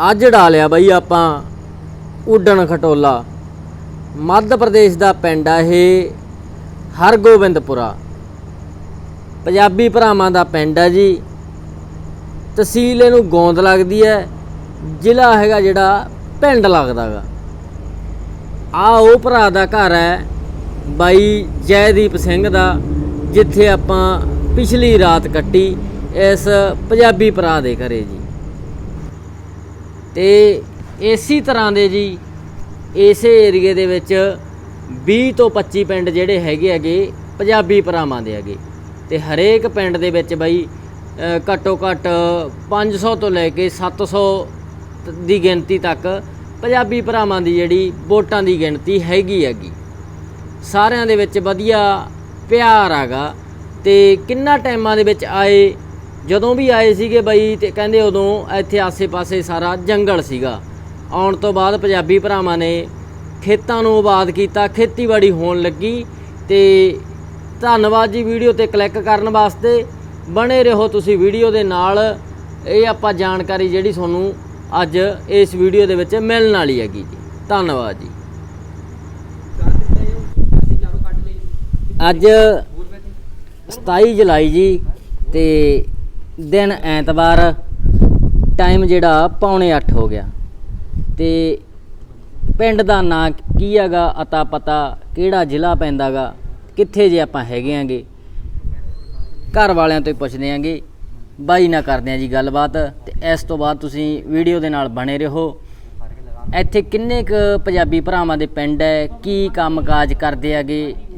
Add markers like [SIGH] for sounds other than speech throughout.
ਅੱਜ ਡਾਲਿਆ ਬਾਈ ਆਪਾਂ ਉਡਣ ਖਟੋਲਾ। ਮੱਧ ਪ੍ਰਦੇਸ਼ ਦਾ ਪਿੰਡ ਆ ਇਹ, ਹਰਗੋਬਿੰਦਪੁਰਾ। ਪੰਜਾਬੀ ਭਰਾਵਾਂ ਦਾ ਪਿੰਡ ਆ ਜੀ। ਤਹਿਸੀਲ ਇਹਨੂੰ ਗੋਂਦ ਲੱਗਦੀ ਹੈ, ਜ਼ਿਲ੍ਹਾ ਹੈਗਾ ਜਿਹੜਾ ਪਿੰਡ ਲੱਗਦਾਗਾ ਆ ਉਹ ਭਰਾ ਦਾ ਘਰ ਹੈ, ਬਾਈ ਜੈਦੀਪ ਸਿੰਘ ਦਾ, ਜਿੱਥੇ ਆਪਾਂ ਪਿਛਲੀ ਰਾਤ ਕੱਟੀ ਇਸ ਪੰਜਾਬੀ ਭਰਾ ਦੇ ਘਰੇ ਜੀ। ਤੇ ਇਸੇ ਤਰ੍ਹਾਂ ਦੇ ਜੀ, ਇਸੇ ਏਰੀਏ ਦੇ ਵਿੱਚ 20 ਤੋਂ 25 ਪਿੰਡ ਜਿਹੜੇ ਹੈਗੇ ਹੈਗੇ, ਪੰਜਾਬੀ ਭਰਾਵਾਂ ਦੇ ਹੈਗੇ। ਤੇ ਹਰੇਕ ਪਿੰਡ ਦੇ ਵਿੱਚ ਬਾਈ ਘੱਟੋ ਘੱਟ 500 ਤੋਂ ਲੈ ਕੇ 700 ਤ- ਦੀ ਗਿਣਤੀ ਤੱਕ ਪੰਜਾਬੀ ਭਰਾਵਾਂ ਦੀ ਜਿਹੜੀ ਵੋਟਾਂ ਦੀ ਗਿਣਤੀ ਹੈਗੀ ਹੈਗੀ। ਸਾਰਿਆਂ ਦੇ ਵਿੱਚ ਵਧੀਆ ਪਿਆਰ ਹੈਗਾ। ਤੇ ਕਿੰਨਾ ਟਾਈਮਾਂ ਦੇ ਵਿੱਚ ਆਏ ਜਦੋਂ ਵੀ ਆਏ ਸੀਗੇ ਬਾਈ ਤੇ ਕਹਿੰਦੇ ਉਦੋਂ ਇੱਥੇ ਆਸੇ-ਪਾਸੇ ਸਾਰਾ ਜੰਗਲ ਸੀਗਾ। ਆਉਣ ਤੋਂ ਬਾਅਦ ਪੰਜਾਬੀ ਭਰਾਵਾਂ ਨੇ ਖੇਤਾਂ ਨੂੰ ਆਬਾਦ ਕੀਤਾ, ਖੇਤੀਬਾੜੀ ਹੋਣ ਲੱਗੀ ਤੇ ਧੰਨਵਾਦ ਜੀ ਵੀਡੀਓ ਤੇ ਕਲਿੱਕ ਕਰਨ ਵਾਸਤੇ। ਬਣੇ ਰਹੋ ਤੁਸੀਂ ਵੀਡੀਓ ਦੇ ਨਾਲ। ਇਹ ਆਪਾਂ ਜਾਣਕਾਰੀ ਜਿਹੜੀ ਤੁਹਾਨੂੰ ਅੱਜ ਇਸ ਵੀਡੀਓ ਦੇ ਵਿੱਚ ਮਿਲਣ ਵਾਲੀ ਹੈਗੀ ਜੀ। ਧੰਨਵਾਦ ਜੀ। ਅੱਜ 27 ਜੁਲਾਈ ਜੀ ਤੇ ਦਿਨ ਐਤਵਾਰ ਟਾਈਮ ਜਿਹੜਾ ਪੌਣੇ 8 ਹੋ ਗਿਆ। ਤੇ ਪਿੰਡ ਦਾ ਨਾਂ ਕੀ ਹੈਗਾ, ਅਤਾ ਪਤਾ ਕਿਹੜਾ ਜ਼ਿਲ੍ਹਾ ਪੈਂਦਾਗਾ ਕਿੱਥੇ ਜੇ ਆਪਾਂ ਹੈਗੇ ਆਂਗੇ, ਘਰ ਵਾਲਿਆਂ ਤੋਂ ਹੀ ਪੁੱਛਦੇ ਆਂਗੇ। ਬਾਈ ਨਾ ਕਰਦੇ ਆਂ ਜੀ ਗੱਲਬਾਤ ਤੇ ਇਸ ਤੋਂ ਬਾਅਦ ਤੁਸੀਂ ਵੀਡੀਓ ਦੇ ਨਾਲ ਬਣੇ ਰਹੋ। ਇੱਥੇ ਕਿੰਨੇ ਕੁ ਪੰਜਾਬੀ ਭਰਾਵਾਂ ਦੇ ਪਿੰਡ ਹੈ, ਕੀ ਕੰਮਕਾਜ ਕਰਦੇ ਹੈਗੇ?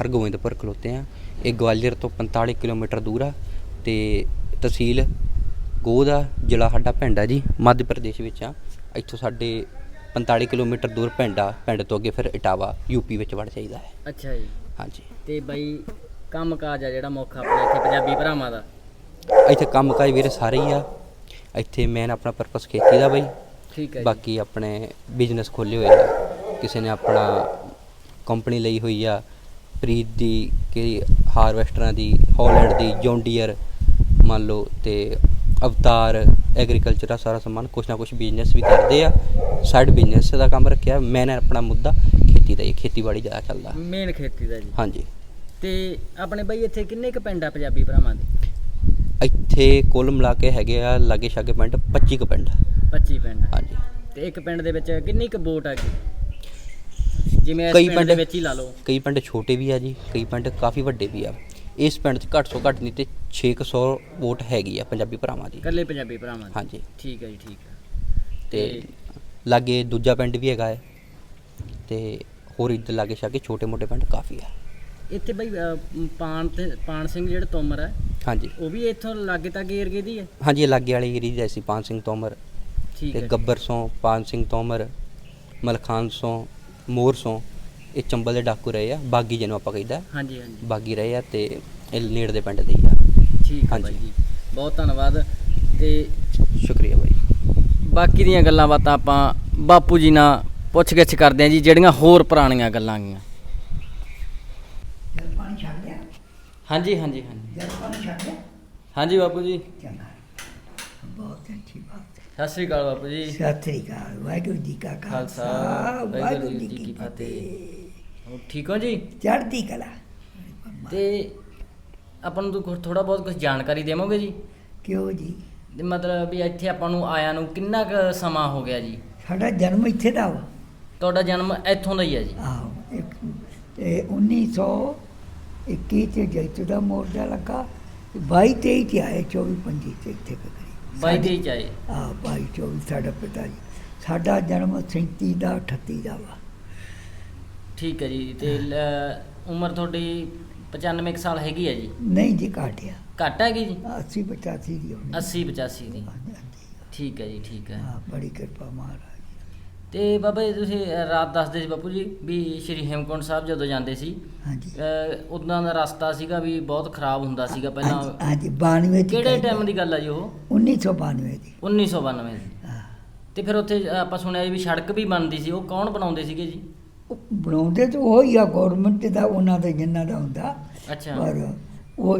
ਹਰਗੋਬਿੰਦਪੁਰ ਖਲੋਤੇ ਆ। ਇਹ ਗਵਾਲੀਅਰ ਤੋਂ 45 ਕਿਲੋਮੀਟਰ ਦੂਰ ਆ ਤੇ ਤਹਿਸੀਲ ਗੋਦ ਆ ਜ਼ਿਲ੍ਹਾ ਸਾਡਾ ਪਿੰਡ ਆ ਜੀ ਮੱਧ ਪ੍ਰਦੇਸ਼ ਵਿੱਚ ਆ। ਇੱਥੋਂ ਸਾਡੇ 45 ਕਿਲੋਮੀਟਰ ਦੂਰ ਪਿੰਡ ਆ ਪਿੰਡ ਤੋਂ ਅੱਗੇ ਫਿਰ ਇਟਾਵਾ ਯੂਪੀ ਵਿੱਚ ਵੜ ਜਾਈਦਾ ਹੈ। ਅੱਛਾ ਜੀ। ਹਾਂਜੀ। ਤੇ ਬਈ ਕੰਮਕਾਜ ਆ ਜਿਹੜਾ ਮੁੱਖ ਆਪਣੇ ਇੱਥੇ ਪੰਜਾਬੀ ਭਰਾਵਾਂ ਦਾ? ਇੱਥੇ ਕੰਮ ਕਾਜ ਵੀਰੇ ਸਾਰੇ ਹੀ ਆ। ਇੱਥੇ ਮੇਨ ਆਪਣਾ ਪਰਪਸ ਖੇਤੀ ਦਾ ਬਈ। ਠੀਕ ਹੈ ਬਾਕੀ ਆਪਣੇ ਬਿਜ਼ਨਸ ਖੋਲੇ ਹੋਏ ਆ। ਕਿਸੇ ਨੇ ਆਪਣਾ ਕੰਪਨੀ ਲਈ ਹੋਈ ਆ। ਪ੍ਰੀਤ ਦੀ ਕਿ ਹਾਰਵੈਸਟਰਾਂ ਦੀ ਹਾਲੈਂਡ ਦੀ ਜੌਂਡੀਅਰ ਮੰਨ ਲਓ ਤੇ ਅਵਤਾਰ ਐਗਰੀਕਲਚਰ ਦਾ ਸਾਰਾ ਸਮਾਨ ਕੁਛ ਨਾ ਕੁਛ ਬਿਜ਼ਨਸ ਵੀ ਕਰਦੇ ਆ। ਸਾਈਡ ਬਿਜ਼ਨਸ ਦਾ ਕੰਮ ਰੱਖਿਆ ਮੈਂ ਆਪਣਾ ਮੁੱਦਾ ਖੇਤੀ ਦਾ ਹੀ ਖੇਤੀਬਾੜੀ ਜ਼ਿਆਦਾ ਚੱਲਦਾ। ਮੇਨ ਖੇਤੀ ਦਾ ਜੀ। ਹਾਂਜੀ। ਤੇ ਆਪਣੇ ਬਈ ਇੱਥੇ ਕਿੰਨੇ ਕੁ ਪਿੰਡ ਆ ਪੰਜਾਬੀ ਭਰਾਵਾਂ ਦੇ? ਇੱਥੇ ਕੁੱਲ ਮਿਲਾ ਕੇ ਹੈਗੇ ਆ ਲਾਗੇ ਛਾਗੇ ਪਿੰਡ 25 ਕੁ ਪਿੰਡ। 25 ਪਿੰਡ। ਹਾਂਜੀ। ਤੇ ਇੱਕ ਪਿੰਡ ਦੇ ਵਿੱਚ ਕਿੰਨੀ ਕੁ ਵੋਟ ਆ ਗਈ ਜਿਵੇਂ ਇਸ ਕਈ ਪਿੰਡ ਦੇ ਪਿੰਡ- ਵਿੱਚ ਹੀ ਲਾ ਲਓ। ਕਈ ਪਿੰਡ ਛੋਟੇ ਵੀ ਆ ਜੀ ਕਈ ਪਿੰਡ ਕਾਫੀ ਵੱਡੇ ਵੀ ਆ। ਇਸ ਪਿੰਡ 'ਚ ਘੱਟ ਤੋਂ ਘੱਟ ਨਹੀਂ ਤੇ 600 ਵੋਟ ਹੈਗੀ ਆ ਪੰਜਾਬੀ ਭਰਾਵਾਂ ਦੀ। ਇਕੱਲੇ ਪੰਜਾਬੀ ਭਰਾਵਾਂ ਦੀ? ਹਾਂਜੀ। ਠੀਕ ਹੈ ਜੀ ਠੀਕ ਹੈ ਤੇ ਲਾਗੇ ਦੂਜਾ ਪਿੰਡ ਵੀ ਹੈਗਾ ਹੈ ਤੇ ਹੋਰ ਇੱਧਰ ਲਾਗੇ ਛਾਗੇ ਛੋਟੇ ਮੋਟੇ ਪਿੰਡ ਕਾਫੀ ਆ। ਇੱਥੇ ਬਈ ਪਾਨ ਤੇ ਪਾਨ ਸਿੰਘ ਜਿਹੜੇ ਤੋਮਰ ਹੈ ਹਾਂਜੀ। ਉਹ ਵੀ ਇੱਥੋਂ ਲਾਗੇ ਤੱਕ ਏਰੀਏ ਦੀ ਹੈ ਹਾਂਜੀ ਇਹ ਲਾਗੇ ਵਾਲੀ ਏਰੀਆ ਜੈਸੀ ਪਾਨ ਸਿੰਘ ਤੋਮਰ ਠੀਕ ਤੇ ਹੈ ਗੱਬਰ ਸੋਂ ਪਾਨ ਸਿੰਘ ਤੋਮਰ ਮਲਖਾਨ ਸੋਂ ਮੋਰ ਸੋਂ ਇਹ ਚੰਬਲ ਦੇ ਡਾਕੂ ਰਹੇ ਆ ਬਾਗੀ ਜਿਹਨੂੰ ਆਪਾਂ ਕਹਿੰਦਾ। ਹਾਂਜੀ ਹਾਂਜੀ। ਬਾਗੀ ਰਹੇ ਆ ਤੇ ਇਹ ਨੇੜ ਦੇ ਪਿੰਡ ਦੇ ਹੀ ਆ। ਠੀਕ ਹੈ। ਬਾਈ ਜੀ। ਬਹੁਤ ਧੰਨਵਾਦ। ਤੇ ਸ਼ੁਕਰੀਆ ਬਾਈ। ਬਾਕੀ ਦੀਆਂ ਗੱਲਾਂ ਬਾਤਾਂ ਆਪਾਂ ਬਾਪੂ ਜੀ ਨਾਲ ਪੁੱਛ ਗਿੱਛ ਕਰਦੇ ਹਾਂ ਜੀ ਜਿਹੜੀਆਂ ਹੋਰ ਪੁਰਾਣੀਆਂ ਗੱਲਾਂ ਗੀਆਂ। ਹਾਂਜੀ ਹਾਂਜੀ ਹਾਂਜੀ। ਹਾਂਜੀ ਬਾਪੂ ਜੀ। ਚੰਗਾ। ਬਹੁਤ ਹੈ ਸਤਿ ਸ੍ਰੀ ਅਕਾਲ ਬਾਪੂ ਜੀ। ਸਤਿ ਸ੍ਰੀ ਅਕਾਲ ਵਾਹਿਗੁਰੂ ਜੀ ਕਾ ਖਾਲਸਾ, ਵਾਹਿਗੁਰੂ ਜੀ ਕੀ ਫਤਿਹ। ਹੋਰ ਠੀਕ ਹੋ ਜੀ? ਚੜ੍ਹਦੀ ਕਲਾ। ਤੇ ਆਪਾਂ ਨੂੰ ਤੂੰ ਥੋੜਾ ਬਹੁਤ ਕੁਝ ਜਾਣਕਾਰੀ ਦੇਵੋਗੇ ਜੀ? ਕਿਉਂ ਜੀ? ਤੇ ਮਤਲਬ ਵੀ ਇੱਥੇ ਆਪਾਂ ਨੂੰ ਆਇਆਂ ਨੂੰ ਕਿੰਨਾ ਕੁ ਸਮਾਂ ਹੋ ਗਿਆ ਜੀ? ਸਾਡਾ ਜਨਮ ਇੱਥੇ ਦਾ ਵਾ। ਤੁਹਾਡਾ ਜਨਮ ਇੱਥੋਂ ਦਾ ਹੀ ਹੈ ਜੀ। ਆਹੋ ਇੱਕ ਤੇ 1921 ਚ ਜੈਤੋ ਦਾ ਮੋਰਚਾ ਲੱਗਾ 22 23 ਚ ਆਏ 24 25 ਤੇ ਇੱਥੇ ਕਰੀ ਬਾਈ ਦੇ ਚ ਆਏ। ਆ 22 24 ਸਾਡਾ ਪਿਤਾ ਜੀ। ਸਾਡਾ ਜਨਮ 37 ਦਾ 38 ਦਾ ਵਾ। ਠੀਕ ਹੈ ਜੀ ਤੇ ਲ- ਉਮਰ ਤੁਹਾਡੀ 95 ਕੁ ਸਾਲ ਹੈਗੀ ਹੈ ਜੀ? ਨਹੀਂ ਜੀ ਕਾਟਿਆ ਘੱਟ ਹੈਗੀ ਜੀ? 80 85 ਦੀ ਹੋਣੀ 80 85 ਦੀ। ਹਾਂਜੀ, ਹਾਂਜੀ। ਠੀਕ ਹੈ ਜੀ ਠੀਕ ਹੈ। ਹਾਂ ਬੜੀ ਕਿਰਪਾ ਮਹਾਰਾਜ ਤੇ ਬਾਬਾ ਜੀ ਤੁਸੀਂ ਰਾਤ ਦੱਸਦੇ ਸੀ ਬਾਪੂ ਜੀ ਵੀ ਸ਼੍ਰੀ ਹੇਮਕੁੰਟ ਸਾਹਿਬ ਜਦੋਂ ਜਾਂਦੇ ਸੀ ਹਾਂਜੀ। ਉਦਾਂ ਦਾ ਰਸਤਾ ਸੀਗਾ ਵੀ ਬਹੁਤ ਖਰਾਬ ਹੁੰਦਾ ਸੀਗਾ ਪਹਿਲਾਂ। ਹਾਂਜੀ, ਹਾਂਜੀ 92 ਦੀ ਕਿਹੜੇ ਟਾਈਮ। ਦੀ ਗੱਲ ਆ ਜੀ ਉਹ? 1992 ਦੀ। 1992 ਦੀ। ਤੇ ਫਿਰ ਉੱਥੇ ਆਪਾਂ ਸੁਣਿਆ ਜੀ ਵੀ ਸੜਕ ਵੀ ਬਣਦੀ ਸੀ ਉਹ ਕੌਣ ਬਣਾਉਂਦੇ ਸੀਗੇ ਜੀ? ਉਹ ਬਣਾਉਂਦੇ ਤਾਂ ਉਹ ਹੀ ਆ ਗਵਰਨਮੈਂਟ ਦਾ ਉਹਨਾਂ ਦਾ ਜਿੰਨਾ ਦਾ ਹੁੰਦਾ। ਅੱਛਾ। ਪਰ ਉਹ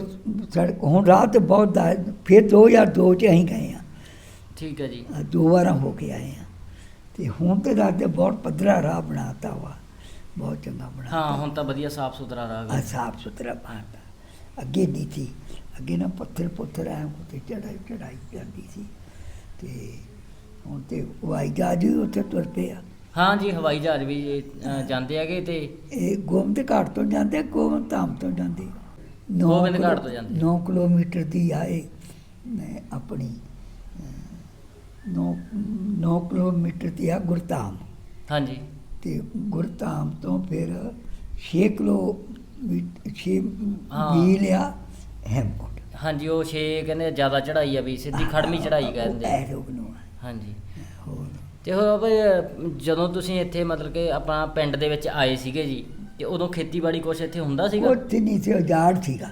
ਸੜਕ ਹੁਣ ਰਾਤ ਬਹੁਤ ਦਾ ਫਿਰ 2002 ਚ ਅਸੀਂ ਗਏ ਆ ਠੀਕ ਹੈ ਜੀ। ਦੋ ਵਾਰਾਂ ਹੋ ਕੇ ਆਏ ਆ ਤੇ ਹੁਣ ਤੇ ਰਾਤ ਦੇ ਬਹੁਤ ਪੱਧਰਾ ਰਾਹ ਬਣਾਤਾ ਵਾ। ਬਹੁਤ ਚੰਗਾ ਬਣਾਤਾ। ਹਾਂ ਹੁਣ ਤਾਂ ਵਧੀਆ ਸਾਫ਼ ਸੁਥਰਾ ਆ ਰਾਹ ਸਾਫ਼ ਸੁਥਰਾ ਬਣਾਤਾ। ਅੱਗੇ ਨਹੀਂ ਸੀ। ਅੱਗੇ ਨਾ ਪੱਥਰ ਪੁੱਥਰ ਆਇਆ ਉੱਤੇ ਚੜਾਈ ਚੜਾਈ ਜਾਂਦੀ ਸੀ। ਤੇ ਹੁਣ ਤੇ ਹਵਾਈ ਜਹਾਜ਼ ਵੀ ਉੱਥੇ ਤੁਰ ਪਏ ਆ। ਹਾਂ ਜੀ ਹਵਾਈ ਜਹਾਜ਼ ਵੀ ਜਾਂਦੇ ਹੈਗੇ ਤੇ ਇਹ ਗੋਬਿੰਦ ਘਾਟ ਤੋਂ ਜਾਂਦੇ ਗੋਬਿੰਦ ਧਾਮ ਤੋਂ ਜਾਂਦੇ। ਨੌ ਗੋਬਿੰਦ ਘਾਟ ਤੋਂ ਜਾਂਦੇ। ਨੌ ਕਿਲੋਮੀਟਰ ਦੀ ਆਏ ਨੇ ਆਪਣੀ 9 9 ਕਿਲੋਮੀਟਰ ਦੀ ਆ ਗੁਰਧਾਮ। ਹਾਂਜੀ। ਤੇ ਗੁਰਧਾਮ ਤੋਂ ਫਿਰ 6 ਕਿਲੋ 6 ਹਾਂ। ਮੀਲ ਆ ਹੈਮਕੁੰਟ। ਹਾਂਜੀ ਉਹ ਛੇ ਕਹਿੰਦੇ ਜ਼ਿਆਦਾ ਚੜਾਈ ਆ ਵੀ ਸਿੱਧੀ ਖੜਮੀ ਚੜਾਈ ਕਹਿੰਦੇ ਆ। ਐਰੋਗ ਨੂੰ। ਹਾਂਜੀ। ਹੋਰ? ਤੇ ਹੋਰ ਬਈ ਜਦੋਂ ਤੁਸੀਂ ਇੱਥੇ ਮਤਲਬ ਕਿ ਆਪਣਾ ਪਿੰਡ ਦੇ ਵਿੱਚ ਆਏ ਸੀਗੇ ਜੀ ਤੇ ਉਦੋਂ ਖੇਤੀਬਾੜੀ ਕੁਛ ਇੱਥੇ ਹੁੰਦਾ ਸੀਗਾ? ਉੱਥੇ ਨਹੀਂ ਸੀ ਉਜਾੜ ਸੀਗਾ।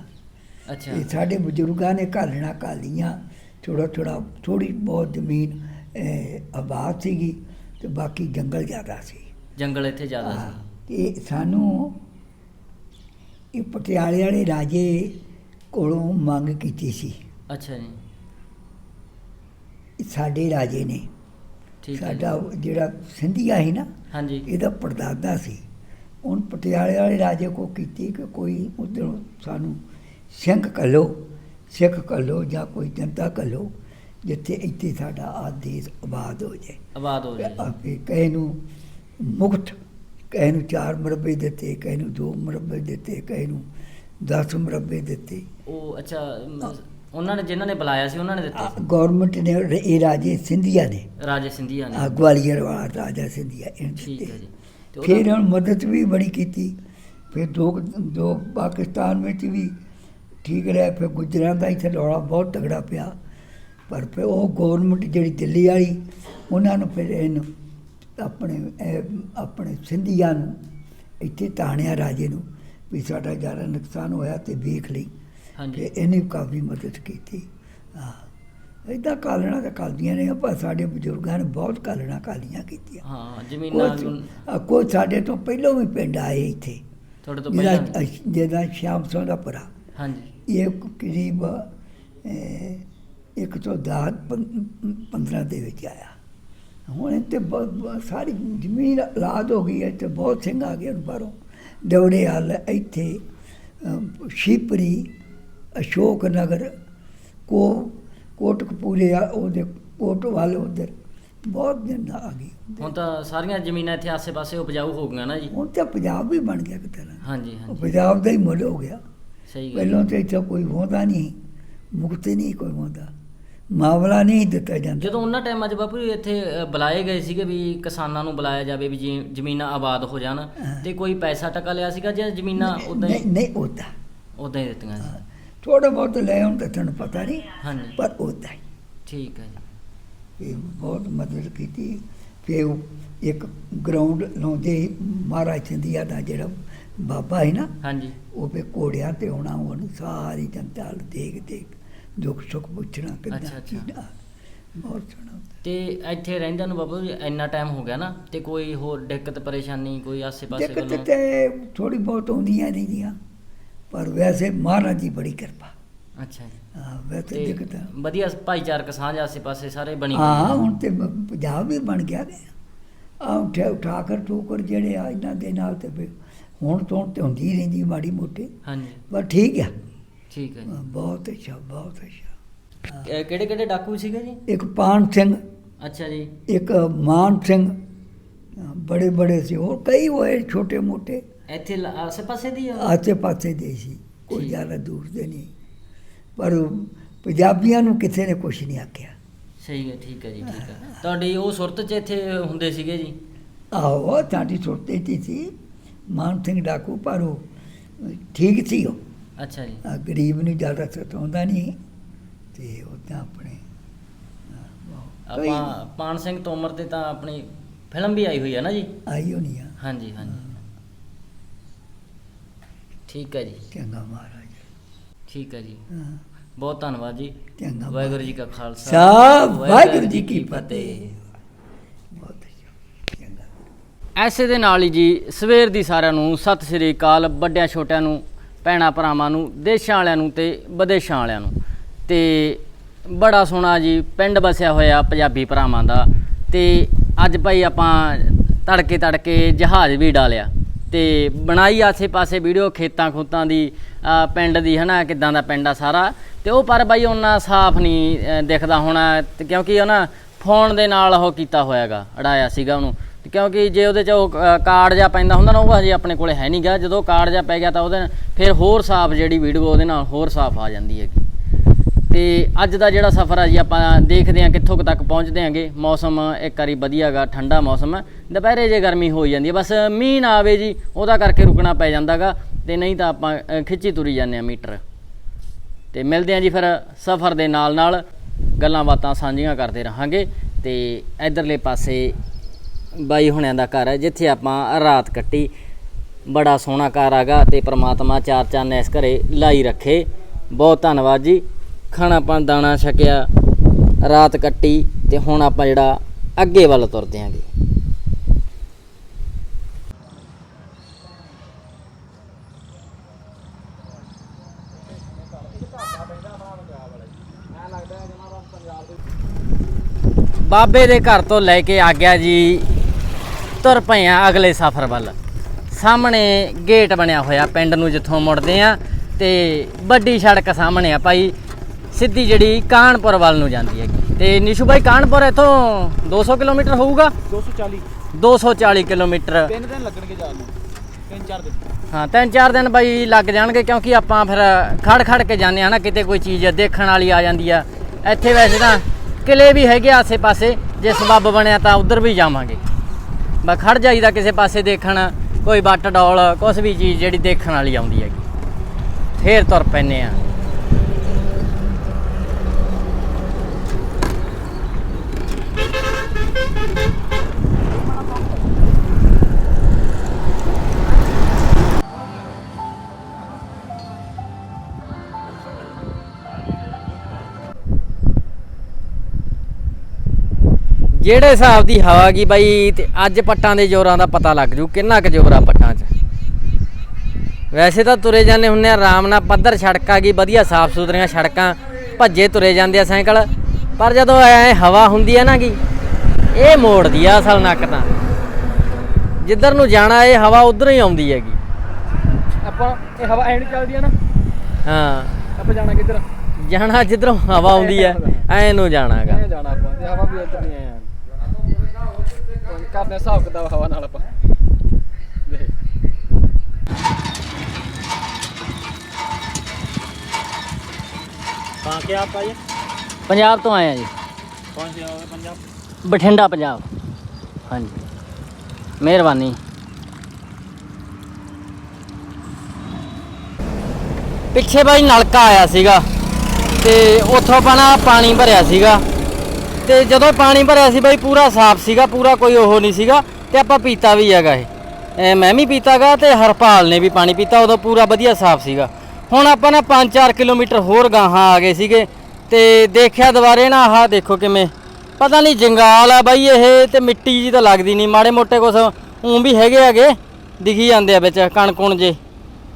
ਅੱਛਾ। ਇਹ ਸਾਡੇ ਬਜ਼ੁਰਗਾਂ ਨੇ ਘਾਲਣਾ ਘਾਲੀਆਂ ਥੋੜਾ ਥੋੜਾ ਥੋੜੀ ਬਹੁਤ ਜ਼ਮੀਨ ਆਬਾਦ ਸੀਗੀ ਤੇ ਬਾਕੀ ਜੰਗਲ ਜ਼ਿਆਦਾ ਸੀ। ਜੰਗਲ ਇੱਥੇ ਜ਼ਿਆਦਾ ਸੀ। ਤੇ ਸਾਨੂੰ ਇਹ ਪਟਿਆਲੇ ਵਾਲੇ ਰਾਜੇ ਕੋਲੋਂ ਮੰਗ ਕੀਤੀ ਸੀ। ਅੱਛਾ ਜੀ। ਸਾਡੇ ਰਾਜੇ ਨੇ। ਠੀਕ ਹੈ ਸਾਡਾ ਜਿਹੜਾ ਸਿੰਧੀਆ ਸੀ ਨਾ ਹਾਂਜੀ। ਇਹਦਾ ਪੜਦਾਦਾ ਸੀ। ਹੁਣ ਪਟਿਆਲੇ ਵਾਲੇ ਰਾਜੇ ਕੋ ਕੀਤੀ ਕਿ ਕੋਈ ਉਧਰੋਂ ਸਾਨੂੰ ਸਿੰਘ ਕੱਲੋ ਸਿੱਖ ਕੱਲੋ ਜਾਂ ਕੋਈ ਜਨਤਾ ਕੱਲੋ ਜਿੱਥੇ ਇੱਥੇ ਸਾਡਾ ਆਦੇਸ਼ ਆਬਾਦ ਹੋ ਜਾਏ। ਆਬਾਦ ਹੋ ਜੀ ਆਪੇ ਕਹੇ ਨੂੰ ਮੁਕਤ ਕਹੇ ਨੂੰ ਚਾਰ ਮਰਬੇ ਦਿੱਤੇ ਕਹੇ ਨੂੰ ਦੋ ਮਰਬੇ ਦਿੱਤੇ ਕਹੇ ਨੂੰ 10 ਮਰਬੇ ਦਿੱਤੇ। ਉਹ ਅੱਛਾ ਉਹਨਾਂ ਨੇ ਜਿਨ੍ਹਾਂ ਨੇ ਬੁਲਾਇਆ ਸੀ ਉਹਨਾਂ ਨੇ ਦਿੱਤੇ? ਗਵਰਨਮੈਂਟ ਨੇ ਇਹ ਰਾਜੇ ਸਿੰਧੀਆ ਨੇ। ਰਾਜੇ ਸਿੰਧੀਆ ਆ ਨੇ ਗਵਾਲੀਅਰ ਵਾਲਾ ਰਾਜਾ ਸਿੰਧੀਆ ਇਹ ਠੀਕ ਹੈ ਜੀ। ਫਿਰ ਹੁਣ ਮਦਦ ਵੀ ਬੜੀ ਕੀਤੀ। ਫਿਰ ਦੋ ਦੋ ਪਾਕਿਸਤਾਨ ਵਿੱਚ ਵੀ ਠੀਕ ਰਿਹਾ ਫਿਰ ਗੁਜਰਾਂ ਦਾ ਇੱਥੇ ਰੌਲਾ ਬਹੁਤ ਤਗੜਾ ਪਿਆ। ਪਰ ਫਿਰ ਉਹ ਗਵਰਨਮੈਂਟ ਜਿਹੜੀ ਦਿੱਲੀ ਵਾਲੀ ਉਹਨਾਂ ਨੂੰ ਫਿਰ ਇਹਨੂੰ ਆਪਣੇ ਆਪਣੇ ਸਿੰਧੀਆਂ ਨੂੰ ਇੱਥੇ ਤਾਣਿਆ ਰਾਜੇ ਨੂੰ ਵੀ ਸਾਡਾ ਜ਼ਿਆਦਾ ਨੁਕਸਾਨ ਹੋਇਆ ਤੇ ਵੇਖ ਲਈ। ਹਾਂਜੀ। ਇਹਨੇ ਕਾਫੀ ਮਦਦ ਕੀਤੀ। ਹਾਂ ਇਦਾਂ ਕਾਲਣਾ ਤਾਂ ਕਾਲਦੀਆਂ ਨੇ ਪਰ ਸਾਡੇ ਬਜ਼ੁਰਗਾਂ ਨੇ ਬਹੁਤ ਕਾਲਣਾ ਕਾਲੀਆਂ ਕੀਤੀਆਂ। ਹਾਂ ਜ਼ਮੀਨਾਂ ਕੋਈ ਸਾਡੇ ਤੋਂ ਪਹਿਲਾਂ ਵੀ ਪਿੰਡ ਆਏ ਇੱਥੇ। ਤੁਹਾਡੇ ਤੋਂ ਪਹਿਲਾਂ ਜਿਹਦਾ ਸ਼ਾਮ ਸੋਨਾਪੁਰਾ ਹਾਂਜੀ। ਇਹ ਕਰੀਬ ਇੱਕ ਤੋਂ ਦਸ 15 ਦੇ ਵਿੱਚ ਆਇਆ। ਹੁਣ ਇੱਥੇ ਬਹੁਤ- ਸਾਰੀ ਜ਼ਮੀਨ ਲਾਦ ਹੋ ਗਈ ਹੈ ਤੇ ਬਹੁਤ ਸਿੰਘ ਆ ਗਏ ਹੁਣ ਬਾਹਰੋਂ। ਦੌੜੇ ਹਾਲ ਇੱਥੇ ਸ਼ਿਪਰੀ ਅਸ਼ੋਕ ਨਗਰ ਕੋ ਕੋਟਕਪੂਰੇ ਆ ਉਹਦੇ ਕੋਟ ਵਾਲੇ ਉਧਰ ਬਹੁਤ ਦਿਨ ਆ ਗਈ। ਹੁਣ ਤਾਂ ਸਾਰੀਆਂ ਜ਼ਮੀਨਾਂ ਇੱਥੇ ਆਸੇ-ਪਾਸੇ ਉਪਜਾਊ ਹੋ ਗਈਆਂ ਨਾ ਜੀ। ਹੁਣ ਤਾਂ ਪੰਜਾਬ ਵੀ ਬਣ ਗਿਆ ਕਿਤੇ ਨਾ ਹਾਂਜੀ ਹਾਂਜੀ। ਪੰਜਾਬ ਦਾ ਹੀ ਮੁੱਲ ਹੋ ਗਿਆ। ਸਹੀ ਗੱਲ ਪਹਿਲਾਂ ਤਾਂ ਇੱਥੇ ਕੋਈ ਹੋਂਦਾ ਨਹੀਂ ਮੁਕਤ ਨਹੀਂ ਕੋਈ ਹੋਂਦਾ। ਮਾਮਲਾ ਨਹੀਂ ਦਿੱਤਾ ਜਾਂਦਾ। ਜਦੋਂ ਉਹਨਾਂ ਟਾਈਮਾਂ 'ਚ ਬਾਪੂ ਜੀ ਇੱਥੇ ਬੁਲਾਏ ਗਏ ਸੀਗੇ ਵੀ ਕਿਸਾਨਾਂ ਨੂੰ ਬੁਲਾਇਆ ਜਾਵੇ ਵੀ ਜੀ ਜ਼ਮੀਨਾਂ ਆਬਾਦ ਹੋ ਜਾਣ। ਤੇ ਕੋਈ ਪੈਸਾ ਟਕਾ ਲਿਆ ਸੀਗਾ ਜਾਂ ਜ਼ਮੀਨਾਂ ਉਦਾਂ ਨਹੀਂ ਹੀ ਨਹੀਂ ਉਦਾਂ। ਉਦਾਂ ਹੀ ਦਿੱਤੀਆਂ ਸੀ? ਥੋੜਾ ਬਹੁਤ ਲੈ ਹੁਣ ਤਾਂ ਤੁਹਾਨੂੰ ਪਤਾ ਨਹੀਂ ਹਾਂਜੀ। ਪਰ ਉਦਾਂ ਹੀ। ਠੀਕ ਹੈ ਜੀ। ਇਹ ਬਹੁਤ ਮਦਦ ਕੀਤੀ। ਫਿਰ ਉਹ ਇੱਕ ਗਰਾਊਂਡ ਲਾਉਂਦੇ ਮਹਾਰਾਜ ਚੰਦੀਆ ਦਾ ਜਿਹੜਾ ਬਾਬਾ ਹੈ ਨਾ ਹਾਂਜੀ। ਉਹ ਵੀ ਘੋੜਿਆਂ ਤੇ ਆਉਣਾ ਉਹਨੂੰ ਸਾਰੀ ਜਨਤਾ ਦੇਖ ਦੇਖ ਦੁੱਖ ਸੁੱਖ ਪੁੱਛਣਾ ਅੱਛਾ, ਕਿੱਦਾਂ ਅੱਛਾ। ਬਹੁਤ ਸੋਹਣਾ। ਤੇ ਇੱਥੇ ਰਹਿੰਦਿਆਂ ਨੂੰ ਬਾਪੂ ਜੀ ਇੰਨਾ ਟਾਈਮ ਹੋ ਗਿਆ ਨਾ ਤੇ ਕੋਈ ਹੋਰ ਦਿੱਕਤ ਪਰੇਸ਼ਾਨੀ ਕੋਈ ਆਸੇ-ਪਾਸੇ ਦਿੱਕਤ ਵੱਲੋਂ ਤੇ ਥੋੜੀ ਬਹੁਤ ਆਉਂਦੀਆਂ ਰਹਿੰਦੀਆਂ ਪਰ ਵੈਸੇ ਮਹਾਰਾਜ ਦੀ ਬੜੀ ਕਿਰਪਾ ਅੱਛਾ ਜੀ ਹਾਂ ਵੈਸੇ ਤੇ ਦਿੱਕਤ ਵਧੀਆ ਭਾਈਚਾਰਕ ਸਾਂਝ ਆਸੇ-ਪਾਸੇ ਸਾਰੇ ਬਣੀ ਹੋਈ ਹਾਂ। ਹੁਣ ਤੇ ਪੰਜਾਬ ਵੀ ਬਣ ਗਿਆ ਨੇ ਆ ਉਠਾ ਠਾਕਰ ਠੋਕਰ ਜਿਹੜੇ ਆ ਇਹਨਾਂ ਦੇ ਨਾਲ ਤੇ ਹੁਣ ਤੋਂ ਤੇ ਹੁੰਦੀ ਰਹਿੰਦੀ ਮਾੜੀ ਮੋਟੀ। ਹਾਂਜੀ। ਪਰ ਠੀਕ ਆ। ਠੀਕ ਹੈ ਜੀ। ਬਹੁਤ ਅੱਛਾ ਬਹੁਤ ਅੱਛਾ। ਕਿਹੜੇ ਕਿਹੜੇ ਡਾਕੂ ਸੀਗੇ ਜੀ? ਇੱਕ ਪਾਨ ਸਿੰਘ ਅੱਛਾ ਜੀ। ਇੱਕ ਮਾਨ ਸਿੰਘ ਬੜੇ ਬੜੇ ਸੀ। ਹੋਰ ਕਈ ਹੋਏ ਛੋਟੇ ਮੋਟੇ। ਇੱਥੇ ਆਸੇ-ਪਾਸੇ ਦੀ ਆ? ਆਸੇ ਪਾਸੇ ਦੇ ਸੀ। ਕੋਈ। ਜ਼ਿਆਦਾ ਦੂਰ ਦੇ ਨਹੀਂ। ਪਰ ਪੰਜਾਬੀਆਂ ਨੂੰ ਕਿਸੇ ਨੇ ਕੁਝ ਨਹੀਂ ਆਖਿਆ। ਸਹੀ ਹੈ ਠੀਕ ਹੈ ਜੀ ਠੀਕ ਹੈ। ਤੁਹਾਡੀ ਉਹ ਸੁਰਤ 'ਚ ਇੱਥੇ ਹੁੰਦੇ ਸੀਗੇ ਜੀ? ਆਹੋ ਸਾਡੀ ਸੁਰਤੇ ਤੇ ਸੀ। ਮਾਨ ਸਿੰਘ ਡਾਕੂ ਪਰ ਉਹ ਠੀਕ ਸੀ ਉਹ। ਅੱਛਾ ਜੀ। ਆ, ਗਰੀਬ ਨੂੰ ਜ਼ਿਆਦਾ ਸਤਾਉਂਦਾ ਨਹੀਂ ਤੇ ਉਹ ਤਾਂ ਆਪਣੇ ਕਈ- ਆਪਾਂ ਪਾਨ ਸਿੰਘ ਤੋਮਰ ਤੇ ਤਾਂ ਆਪਣੀ ਫਿਲਮ ਵੀ ਆਈ ਹੋਈ ਹੈ ਨਾ ਜੀ? ਆਈ ਹੋਣੀ ਆ। ਹਾਂਜੀ ਹਾਂਜੀ। ਠੀਕ ਹੈ ਜੀ। ਚੰਗਾ ਮਹਾਰਾਜ। ਠੀਕ ਹੈ ਜੀ। ਹਾਂ, ਬਹੁਤ ਧੰਨਵਾਦ ਜੀ। ਚੰਗਾ ਵਾਹਿਗੁਰੂ ਜੀ ਕਾ ਖਾਲਸਾ। ਸਾਹਿਬ ਵਾਹਿਗੁਰੂ ਜੀ ਕੀ ਫਤਿਹ। ਐਸੇ ਦੇ ਨਾਲ ਹੀ ਜੀ, ਸਵੇਰ ਦੀ ਸਾਰਿਆਂ ਨੂੰ, ਸਤਿ ਸ੍ਰੀ ਅਕਾਲ, ਵੱਡਿਆਂ ਛੋਟਿਆਂ ਨੂੰ, ਭੈਣਾਂ ਭਰਾਵਾਂ ਨੂੰ, ਦੇਸ਼ਾਂ ਵਾਲਿਆਂ ਨੂੰ ਤੇ ਵਿਦੇਸ਼ਾਂ ਵਾਲਿਆਂ ਨੂੰ। ਤੇ ਬੜਾ ਸੋਹਣਾ ਜੀ, ਪਿੰਡ ਵਸਿਆ ਹੋਇਆ ਪੰਜਾਬੀ ਭਰਾਵਾਂ ਦਾ। ਤੇ ਅੱਜ ਭਾਈ ਆਪਾਂ ਤੜਕੇ ਤੜਕੇ ਜਹਾਜ਼ ਵੀ ਡਾਲਿਆ। ਤੇ ਬਣਾਈ ਆਸੇ-ਪਾਸੇ ਵੀਡੀਓ ਖੇਤਾਂ ਖੂਤਾਂ ਦੀ ਪਿੰਡ ਦੀ, ਹਨਾ, ਕਿਦਾਂ ਦਾ ਪਿੰਡ ਆ ਸਾਰਾ। ਤੇ ਉਹ ਪਰ ਬਾਈ ਉਹਨਾਂ ਸਾਫ਼ ਨਹੀਂ ਦਿਖਦਾ ਹੋਣਾ ਕਿਉਂਕਿ ਉਹ ਨਾ ਫੋਨ ਦੇ ਨਾਲ ਉਹ ਕੀਤਾ ਹੋਇਆਗਾ, ਅੜਾਇਆ ਸੀਗਾ ਉਹਨੂੰ। ਕਿਉਂਕਿ ਜੇ ਉਹਦੇ ਚ ਉਹ ਅਹ, ਕਾਰਡ ਜਾਂ ਪੈਂਦਾ ਹੁੰਦਾ ਨਾ ਉਹ ਹਜੇ ਆਪਣੇ ਕੋਲੇ ਹੈ ਨਹੀਂਗਾ ਜਦੋਂ ਕਾਰਡ ਜਾਂ ਪੈ ਗਿਆ ਤਾਂ ਉਹਦੇ ਨਾਲ ਫਿਰ ਹੋਰ ਸਾਫ਼ ਜਿਹੜੀ ਵੀਡੀਓ ਉਹਦੇ ਨਾਲ ਹੋਰ ਸਾਫ਼ ਆ ਜਾਂਦੀ ਹੈਗੀ। ਤੇ ਅੱਜ ਦਾ ਜਿਹੜਾ ਸਫ਼ਰ ਆ ਜੀ ਆਪਾਂ ਦੇਖਦੇ ਹਾਂ ਕਿੱਥੋਂ ਕੁ ਤੱਕ ਪਹੁੰਚਦੇ ਹਾਂਗੇ। ਮੌਸਮ ਇੱਕ ਵਾਰੀ ਵਧੀਆਗਾ ਠੰਡਾ ਮੌਸਮ। ਹੈ ਦੁਪਹਿਰੇ ਜੇ ਗਰਮੀ ਹੋ ਜਾਂਦੀ ਹੈ ਬਸ ਮੀਂਹ ਨਾ ਆਵੇ ਜੀ ਉਹਦਾ ਕਰਕੇ ਰੁਕਣਾ ਪੈ ਜਾਂਦਾਗਾ ਤੇ ਨਹੀਂ ਤਾਂ ਆਪਾਂ ਖਿੱਚੀ ਤੁਰੀ ਜਾਂਦੇ ਆ ਮੀਟਰ। ਤੇ ਮਿਲਦੇ ਹਾਂ ਜੀ ਫਿਰ ਸਫ਼ਰ ਦੇ ਨਾਲ ਨਾਲ ਗੱਲਾਂ ਬਾਤਾਂ ਸਾਂਝੀਆਂ ਕਰਦੇ ਰਹਾਂਗੇ। ਤੇ ਇਧਰਲੇ ਪਾਸੇ ਬਾਈ ਹੁਣਿਆਂ ਦਾ ਘਰ ਹੈ, ਜਿੱਥੇ ਆਪਾਂ ਰਾਤ ਕੱਟੀ। ਬੜਾ ਸੋਹਣਾ ਘਰ ਆਗਾ ਤੇ ਪ੍ਰਮਾਤਮਾ ਚਾਰ ਚੰਨ ਇਸ ਘਰੇ ਲਾਈ ਰੱਖੇ। ਬਹੁਤ ਧੰਨਵਾਦ ਜੀ। ਖਾਣਾ ਪਾਣ ਦਾਣਾ ਛਕਿਆ, ਰਾਤ ਕੱਟੀ ਤੇ ਹੁਣ ਆਪਾਂ ਜਿਹੜਾ ਅੱਗੇ ਵੱਲ ਤੁਰਦੇ ਆਂਗੇ ਬਾਬੇ ਦੇ ਘਰ ਤੋਂ ਲੈ ਕੇ ਆ ਗਿਆ ਜੀ। ਤੁਰ ਪਏ ਆ ਅਗਲੇ ਸਫ਼ਰ ਵੱਲ। ਸਾਹਮਣੇ ਗੇਟ ਬਣਿਆ ਹੋਇਆ ਪਿੰਡ ਨੂੰ ਜਿੱਥੋਂ ਮੁੜਦੇ ਆ ਤੇ ਵੱਡੀ ਸੜਕ ਸਾਹਮਣੇ ਆ ਭਾਈ ਸਿੱਧੀ ਜਿਹੜੀ ਕਾਨਪੁਰ ਵੱਲ ਨੂੰ ਜਾਂਦੀ ਹੈਗੀ। ਤੇ ਨਿਸ਼ੂ ਭਾਈ ਕਾਨਪੁਰ ਇੱਥੋਂ 200 ਕਿਲੋਮੀਟਰ ਹੋਊਗਾ? 240 240 ਕਿਲੋਮੀਟਰ। ਤਿੰਨ ਦਿਨ ਲੱਗਣਗੇ ਜਾਣ ਨੂੰ। ਤਿੰਨ ਚਾਰ ਦਿਨ। ਹਾਂ ਤਿੰਨ ਚਾਰ ਦਿਨ ਬਾਈ ਲੱਗ ਜਾਣਗੇ ਕਿਉਂਕਿ ਆਪਾਂ ਫਿਰ ਖੜ ਖੜ ਕੇ ਜਾਂਦੇ ਆ ਨਾ ਕਿਤੇ ਕੋਈ ਚੀਜ਼ ਦੇਖਣ ਵਾਲੀ ਆ ਜਾਂਦੀ ਆ। ਇੱਥੇ ਵੈਸੇ ਤਾਂ ਕਿਲੇ ਵੀ ਹੈਗੇ ਆਸੇ-ਪਾਸੇ ਜੇ ਸਬੱਬ ਬਣਿਆ ਤਾਂ ਉਧਰ ਵੀ ਜਾਵਾਂਗੇ। ਬਸ ਖੜ ਜਾਈਦਾ ਕਿਸੇ ਪਾਸੇ ਦੇਖਣ, ਕੋਈ ਬੱਟ ਡੋਲ, ਕੁਛ ਵੀ ਚੀਜ਼ ਜਿਹੜੀ ਦੇਖਣ ਵਾਲੀ ਆਉਂਦੀ ਹੈਗੀ। ਫੇਰ ਤੁਰ ਪੈਨੇ ਆ। ਜਿਹੜੇ ਹਿਸਾਬ ਦੀ ਹਵਾ ਗਈ ਬਾਈ ਤੇ ਅੱਜ ਪੱਟਾਂ ਦੇ ਜ਼ੋਰਾਂ ਦਾ ਪਤਾ ਲੱਗ ਜੂ ਕਿੰਨਾ ਕੁ ਜ਼ੋਰ ਆ ਪੱਟਾਂ 'ਚ? ਵੈਸੇ ਤਾਂ ਤੁਰੇ ਜਾਂਦੇ ਹੁੰਨੇ ਆ ਆਰਾਮ ਨਾਲ ਪੱਧਰ ਸੜਕਾਂ ਗਈ ਵਧੀਆ ਸਾਫ਼ ਸੁਥਰੀਆਂ ਸੜਕਾਂ ਭੱਜੇ ਤੁਰੇ ਜਾਂਦੇ ਆ ਸਾਈਕਲ। ਪਰ ਜਦੋਂ ਐ ਹਵਾ ਹੁੰਦੀ ਆ ਨਾ ਗੀ ਇਹ ਮੋੜਦੀ ਆ ਅਸਲ ਨੱਕ ਤਾਂ। ਜਿੱਧਰ ਨੂੰ ਜਾਣਾ ਇਹ ਹਵਾ ਉਧਰ ਹੀ ਆਉਂਦੀ ਹੈਗੀ। ਆਪਾਂ ਇਹ ਹਵਾ ਐਂ ਚੱਲਦੀ ਆ ਨਾ? ਹਾਂ। ਆਪਾਂ ਜਾਣਾ ਕਿੱਧਰ? ਜਾਣਾ ਜਿੱਧਰੋਂ ਹਵਾ ਆਉਂਦੀ ਐ ਐ ਨੂੰ ਜਾਣਾਗਾ। ਐਂ ਜਾਣਾ ਆਪਾਂ ਤੇ ਹਵਾ ਵੀ ਇੱਧਰ ਨਹੀਂ ਆਇਆ। ਕਰਦੇ ਹਿਸਾਬ ਕਿਤਾਬ ਹਵਾ ਨਾਲ ਆਪਾਂ। ਦੇਖ। ਕਿ ਆਪ ਆਏ ਪੰਜਾਬ ਤੋਂ ਆਏ ਆ ਜੀ। ਕੌਣ ਸੀ ਆਓਗੇ ਪੰਜਾਬ? ਬਠਿੰਡਾ ਪੰਜਾਬ। ਹਾਂਜੀ। ਮਿਹਰਬਾਨੀ। ਪਿੱਛੇ ਬਾਈ ਨਲਕਾ ਆਇਆ ਸੀਗਾ ਤੇ ਉੱਥੋਂ ਆਪਾਂ ਨਾ ਪਾਣੀ ਭਰਿਆ ਸੀਗਾ। ਤੇ ਜਦੋਂ ਪਾਣੀ ਭਰਿਆ ਸੀ ਬਾਈ, ਪੂਰਾ ਸਾਫ਼ ਸੀਗਾ, ਪੂਰਾ ਕੋਈ ਉਹ ਨਹੀਂ ਸੀਗਾ ਤੇ ਆਪਾਂ ਪੀਤਾ ਵੀ ਹੈਗਾ ਇਹ। ਮੈਂ ਵੀ ਪੀਤਾਗਾ ਤੇ ਹਰਪਾਲ ਨੇ ਵੀ ਪਾਣੀ ਪੀਤਾ, ਉਦੋਂ ਪੂਰਾ ਵਧੀਆ ਸਾਫ਼ ਸੀਗਾ। ਹੁਣ ਆਪਾਂ ਨਾ 5-4 ਕਿਲੋਮੀਟਰ ਹੋਰ ਗਾਹਾਂ ਆ ਗਏ ਸੀਗੇ ਤੇ ਦੇਖਿਆ ਦੁਬਾਰੇ ਨਾ, ਆਹ ਦੇਖੋ ਕਿਵੇਂ। ਪਤਾ ਨਹੀਂ ਜੰਗਾਲ ਆ ਬਾਈ ਇਹ ਤੇ ਮਿੱਟੀ ਜੀ ਤਾਂ ਲੱਗਦੀ ਨਹੀਂ, ਮਾੜੇ ਮੋਟੇ ਕੁਛ ਉਂ ਵੀ ਹੈਗੇ ਹੈਗੇ, ਦਿਖੀ ਜਾਂਦੇ ਆ ਵਿੱਚ ਕਣਕੁਣ ਜੇ।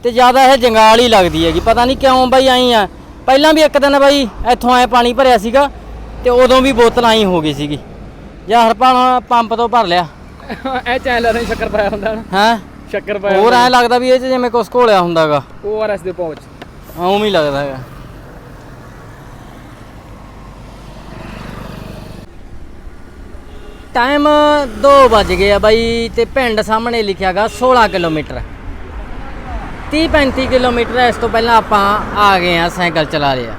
ਤੇ ਜ਼ਿਆਦਾ ਇਹ ਜੰਗਾਲ ਹੀ ਲੱਗਦੀ ਹੈਗੀ, ਪਤਾ ਨਹੀਂ ਕਿਉਂ ਬਾਈ ਆਈ ਆ। ਪਹਿਲਾਂ ਵੀ ਇੱਕ ਦਿਨ ਬਾਈ ਇੱਥੋਂ ਆਏ ਪਾਣੀ ਭਰਿਆ ਸੀਗਾ ਤੇ ਉਦੋਂ ਵੀ ਬੋਤਲ ਆਈ ਹੋ ਗਈ ਸੀਗੀ। ਜਾਂ ਹਰਪਾਲ ਪੰਪ ਤੋਂ ਭਰ ਲਿਆ। ਐ ਚੈਨ ਲੱਗਦਾ ਸ਼ੱਕਰ ਪਾਇਆ ਹੁੰਦਾ ਨਾ। ਹੈਂ? ਸ਼ੱਕਰ ਪਾਇਆ ਹੋਰ ਐ ਲੱਗਦਾ ਵੀ ਇਹ 'ਚ ਜਿਵੇਂ ਕੁਛ ਘੋਲਿਆ ਹੁੰਦਾਗਾ। ਓਆਰਐਸ ਦੇ ਪਹੁੰਚ ਉਵੇਂ ਹੀ ਲੱਗਦਾ ਹੈਗਾ। ਟਾਈਮ 2 ਵੱਜ ਗਏ ਆ ਬਾਈ ਤੇ ਪਿੰਡ ਸਾਹਮਣੇ ਲਿਖਿਆਗਾ 16 ਕਿਲੋਮੀਟਰ। 30 35 ਕਿਲੋਮੀਟਰ ਇਸ ਤੋਂ ਪਹਿਲਾਂ ਆਪਾਂ ਆ ਗਏ ਆ ਸਾਈਕਲ ਚਲਾ ਲਿਆ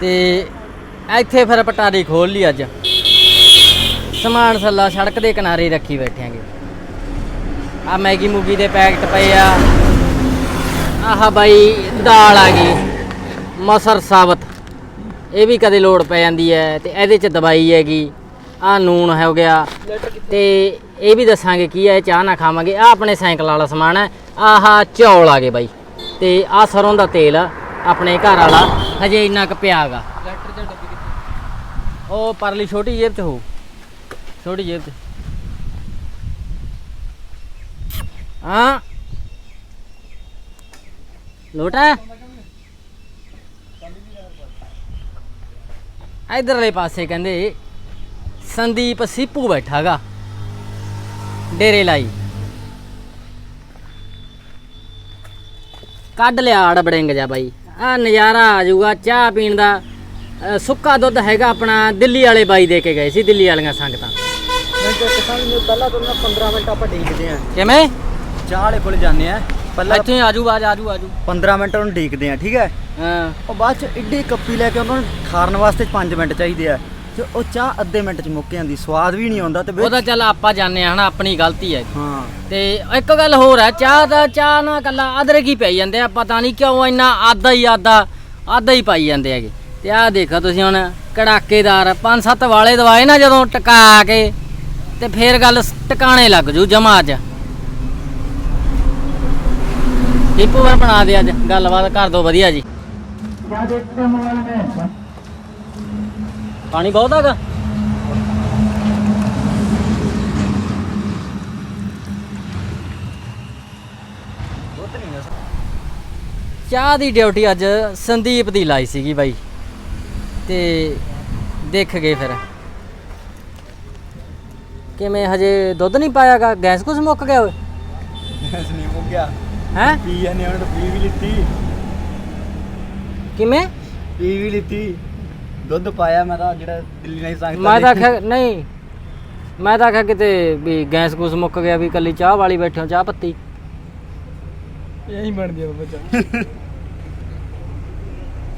ਤੇ ਇੱਥੇ ਫਿਰ ਪਟਾਰੀ ਖੋਲ ਲਈ ਅੱਜ। ਸਮਾਨ ਸੱਲਾ ਸੜਕ ਦੇ ਕਿਨਾਰੇ ਰੱਖੀ ਬੈਠਿਆਂਗੇ। ਆ ਮੈਗੀ ਮੂਗੀ ਦੇ ਪੈਕਟ ਪਏ ਆ। ਆਹ ਬਾਈ ਦਾਲ ਆ ਗਈ, ਮਸਰ ਸਾਬਤ। ਇਹ ਵੀ ਕਦੇ ਲੋੜ ਪੈ ਜਾਂਦੀ ਹੈ ਤੇ ਇਹਦੇ ਚ ਦਵਾਈ ਹੈਗੀ ਆ ਨੂਣ ਹੋ ਗਿਆ ਤੇ ਇਹ ਵੀ ਦੱਸਾਂਗੇ ਕੀ ਹੈ, ਇਹ ਚਾਹ ਨਾ ਖਾਵਾਂਗੇ। ਆ ਆਪਣੇ ਸਾਈਕਲ ਵਾਲਾ ਸਮਾਨ ਹੈ, ਆਹ ਚੌਲ ਆ ਗਏ ਬਾਈ। ਤੇ ਆ ਸਰੋਂ ਦਾ ਤੇਲ ਆਪਣੇ ਘਰ ਵਾਲਾ, ਹਜੇ ਇੰਨਾ ਕੁ ਪਿਆਗਾ। ਉਹ ਪਰਲੀ ਛੋਟੀ ਜੇਬ 'ਚ ਹੋ ਛੋਟੀ ਜੇਬ 'ਚ। ਹਾਂ। ਲੋਟਾ ਇਧਰਲੇ ਪਾਸੇ ਕਹਿੰਦੇ, ਸੰਦੀਪ ਸੀਪੂ ਬੈਠਾਗਾ। ਡੇਰੇ ਲਾਈ। ਕੱਢ ਲਿਆ ਆੜ ਬੜਿੰਗ ਜਾ ਬਾਈ। ਆ ਨਜ਼ਾਰਾ ਆ ਜਾਊਗਾ, ਚਾਹ ਪੀਣ ਦਾ। ਅ, ਸੁੱਕਾ ਦੁੱਧ ਹੈਗਾ ਆਪਣਾ ਦਿੱਲੀ ਵਾਲੇ ਬਾਈ ਦੇ ਕੇ ਗਏ ਸੀ ਦਿੱਲੀ ਵਾਲੀਆਂ ਸੰਗਤਾਂ। ਮੈਂ ਤੇ ਕਿਸਾਨ ਨੂੰ ਪਹਿਲਾਂ ਤੋਂ ਨਾ 15 ਮਿੰਟ ਆਪਾਂ ਢੀਕਦੇ ਆ ਕਿਵੇਂ? ਚਾਹ ਵਾਲੇ ਕੋਲ ਜਾਂਦੇ ਆ ਪਹਿਲਾਂ ਇੱਥੇ ਆਜੂ ਬਾਜ ਆਜੂ ਆਜੂ 15 ਮਿੰਟ ਉਹਨੂੰ ਢੀਕਦੇ ਆ ਠੀਕ ਹੈ? ਹਾਂ। ਉਹ ਬਾਅਦ ਚ ਇੱਡੀ ਕੱਪੀ ਲੈ ਕੇ ਉਹਨਾਂ ਨੂੰ ਖਾਣ ਵਾਸਤੇ 5 ਮਿੰਟ ਚਾਹੀਦੇ ਆ। ਤੇ ਉਹ ਚਾਹ ਅੱਧੇ ਮਿੰਟ ਚ ਮੁੱਕ ਜਾਂਦੀ ਸਵਾਦ ਵੀ ਨਹੀਂ ਆਉਂਦਾ ਤੇ ਵਿੱਚ- ਉਹਦਾ ਚੱਲ ਆਪਾਂ ਜਾਣਦੇ ਆ ਹਨਾ ਆਪਣੀ ਗਲਤੀ ਹੈ। ਹਾਂ। ਤੇ ਇੱਕ ਗੱਲ ਹੋਰ ਹੈ ਚਾਹ ਦਾ ਚਾਹ ਨਾ ਕੱਲਾ ਅਦਰਕ ਹੀ ਪਈ ਜਾਂਦੇ ਆ? ਪਤਾ ਨਹੀਂ ਕਿਉਂ ਇੰਨਾ ਆਦਾ ਹੀ ਆਦਾ ਆਦਾ ਹੀ ਪਾਈ ਜਾਂਦੇ ਹੈਗੇ। ਤੇ ਆਹ ਦੇਖੋ ਤੁਸੀਂ ਹੁਣ ਕੜਾਕੇਦਾਰ, ਪੰਜ ਸੱਤ ਵਾਲੇ ਦਵਾਏ ਨਾ ਜਦੋਂ ਟਕਾ ਕੇ ਤੇ ਫੇਰ ਗੱਲ ਸ- ਟਿਕਾਣੇ ਲੱਗ ਜੂ ਜਮਾ ਅੱਜ ਟਿੱਪੂ ਵਰ ਬਣਾ ਦੇ ਅੱਜ, ਗੱਲਬਾਤ ਕਰ ਦੋ ਵਧੀਆ ਜੀ। ਪਾਣੀ ਬਹੁਤ ਹੈਗਾ। ਚਾਹ ਦੀ ਡਿਊਟੀ ਅੱਜ ਸੰਦੀਪ ਦੀ ਲਾਈ ਸੀਗੀ ਬਾਈ। ਤੇ ਦੇਖ ਗਏ ਫਿਰ। ਕਿਵੇਂ ਹਜੇ ਦੁੱਧ ਨਹੀਂ ਪਾਇਆਗਾ? ਗੈਸ ਕੁਝ ਮੁੱਕ ਗਿਆ ਓਏ। ਇਸ ਨਹੀਂ ਮੁੱਕ ਗਿਆ। ਹੈ? ਪੀ ਜਾਂਦੇ ਤਾਂ ਪੀ ਵੀ ਲਿੱਤੀ। ਕਿਵੇਂ? ਪੀ ਵੀ ਲਿੱਤੀ। ਦੁੱਧ ਪਾਇਆ ਮੈਂ ਤਾਂ ਜਿਹੜਾ ਦਿੱਲੀ ਨਹੀਂ ਸੰਗਤ ਮੈਂ ਤਾਂ ਆਖਿਆ ਨਹੀਂ। ਮੈਂ ਤਾਂ ਆਖਿਆ ਕਿਤੇ ਵੀ ਗੈਸ ਕੁਝ ਮੁੱਕ ਗਿਆ ਵੀ ਕੱਲੀ ਚਾਹ ਵਾਲੀ ਬੈਠੇ ਹੋ ਚਾਹ ਪੱਤੀ। ਇਹੀ ਬਣਦੀ ਆ ਬਾਬਾ ਚਾਹ। [LAUGHS]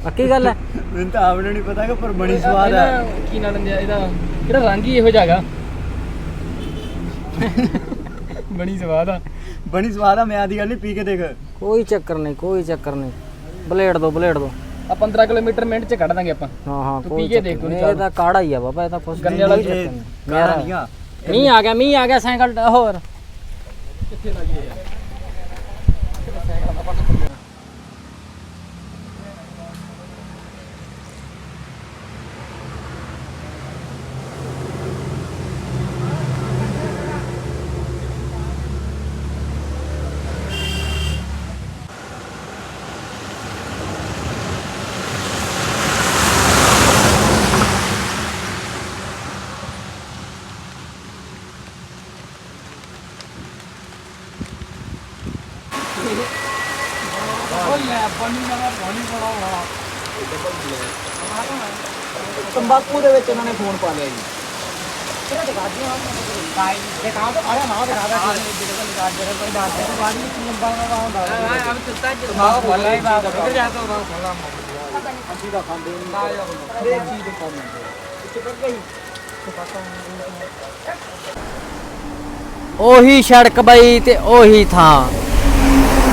ਪੱਕੀ ਗੱਲ ਹੈ? ਮੈਨੂੰ ਤਾਂ ਆਪ ਨੂੰ ਨਹੀਂ ਪਤਾ ਕਿ ਪਰ ਬੜੀ ਸਵਾਦ ਹੈ ਇਹਦਾ ਕੀ ਨਾਮ ਲੈਂਦੇ ਆ ਇਹਦਾ ਕਿਹੜਾ ਰੰਗ ਹੀ ਇਹੋ ਜਾਗਾ ਬੜੀ ਸਵਾਦ ਆ। ਬਣੀ ਸਵਾਦ ਆ ਮੈਂ ਆਦੀ ਗੱਲ ਨਹੀਂ ਪੀ ਕੇ ਦੇਖ। ਕੋਈ ਚੱਕਰ ਨਹੀਂ ਕੋਈ ਚੱਕਰ ਨਹੀਂ। ਬਲੇਡ ਦੋ ਬਲੇਡ ਦੋ। ਆ 15 ਕਿਲੋਮੀਟਰ ਮਿੰਟ ਚ ਕੱਢ ਦਾਂਗੇ ਆਪਾਂ। ਹਾਂ ਹਾਂ ਤੂੰ ਕੋਈ ਪੀ ਕੇ ਦੇਖ ਤੂੰ ਨਹੀਂ, ਚਾਹ। ਇਹ ਤਾਂ ਕਾੜਾ ਹੀ ਆ ਬਾਬਾ ਇਹ ਤਾਂ ਕੁਛ ਗੰਨੇ ਵਾਲਾ ਵੀ ਕੋਈ ਇਹ ਚੱਕਰ ਨਹੀਂ। ਕਾੜਾ ਮੇਰਾ- ਨਹੀਂਗਾ ਮੀਂਹ ਆ ਗਿਆ ਮੀਂਹ ਆ ਗਿਆ ਸਾਈਕਲ ਹੋਰ। ਤੰਬਾਕੂ ਦੇ ਵਿੱਚ ਇਹਨਾਂ ਨੇ ਫੋਨ ਪਾ ਲਿਆ ਜੀ। ਉਹੀ ਸੜਕ ਬਈ ਤੇ ਉਹੀ ਥਾਂ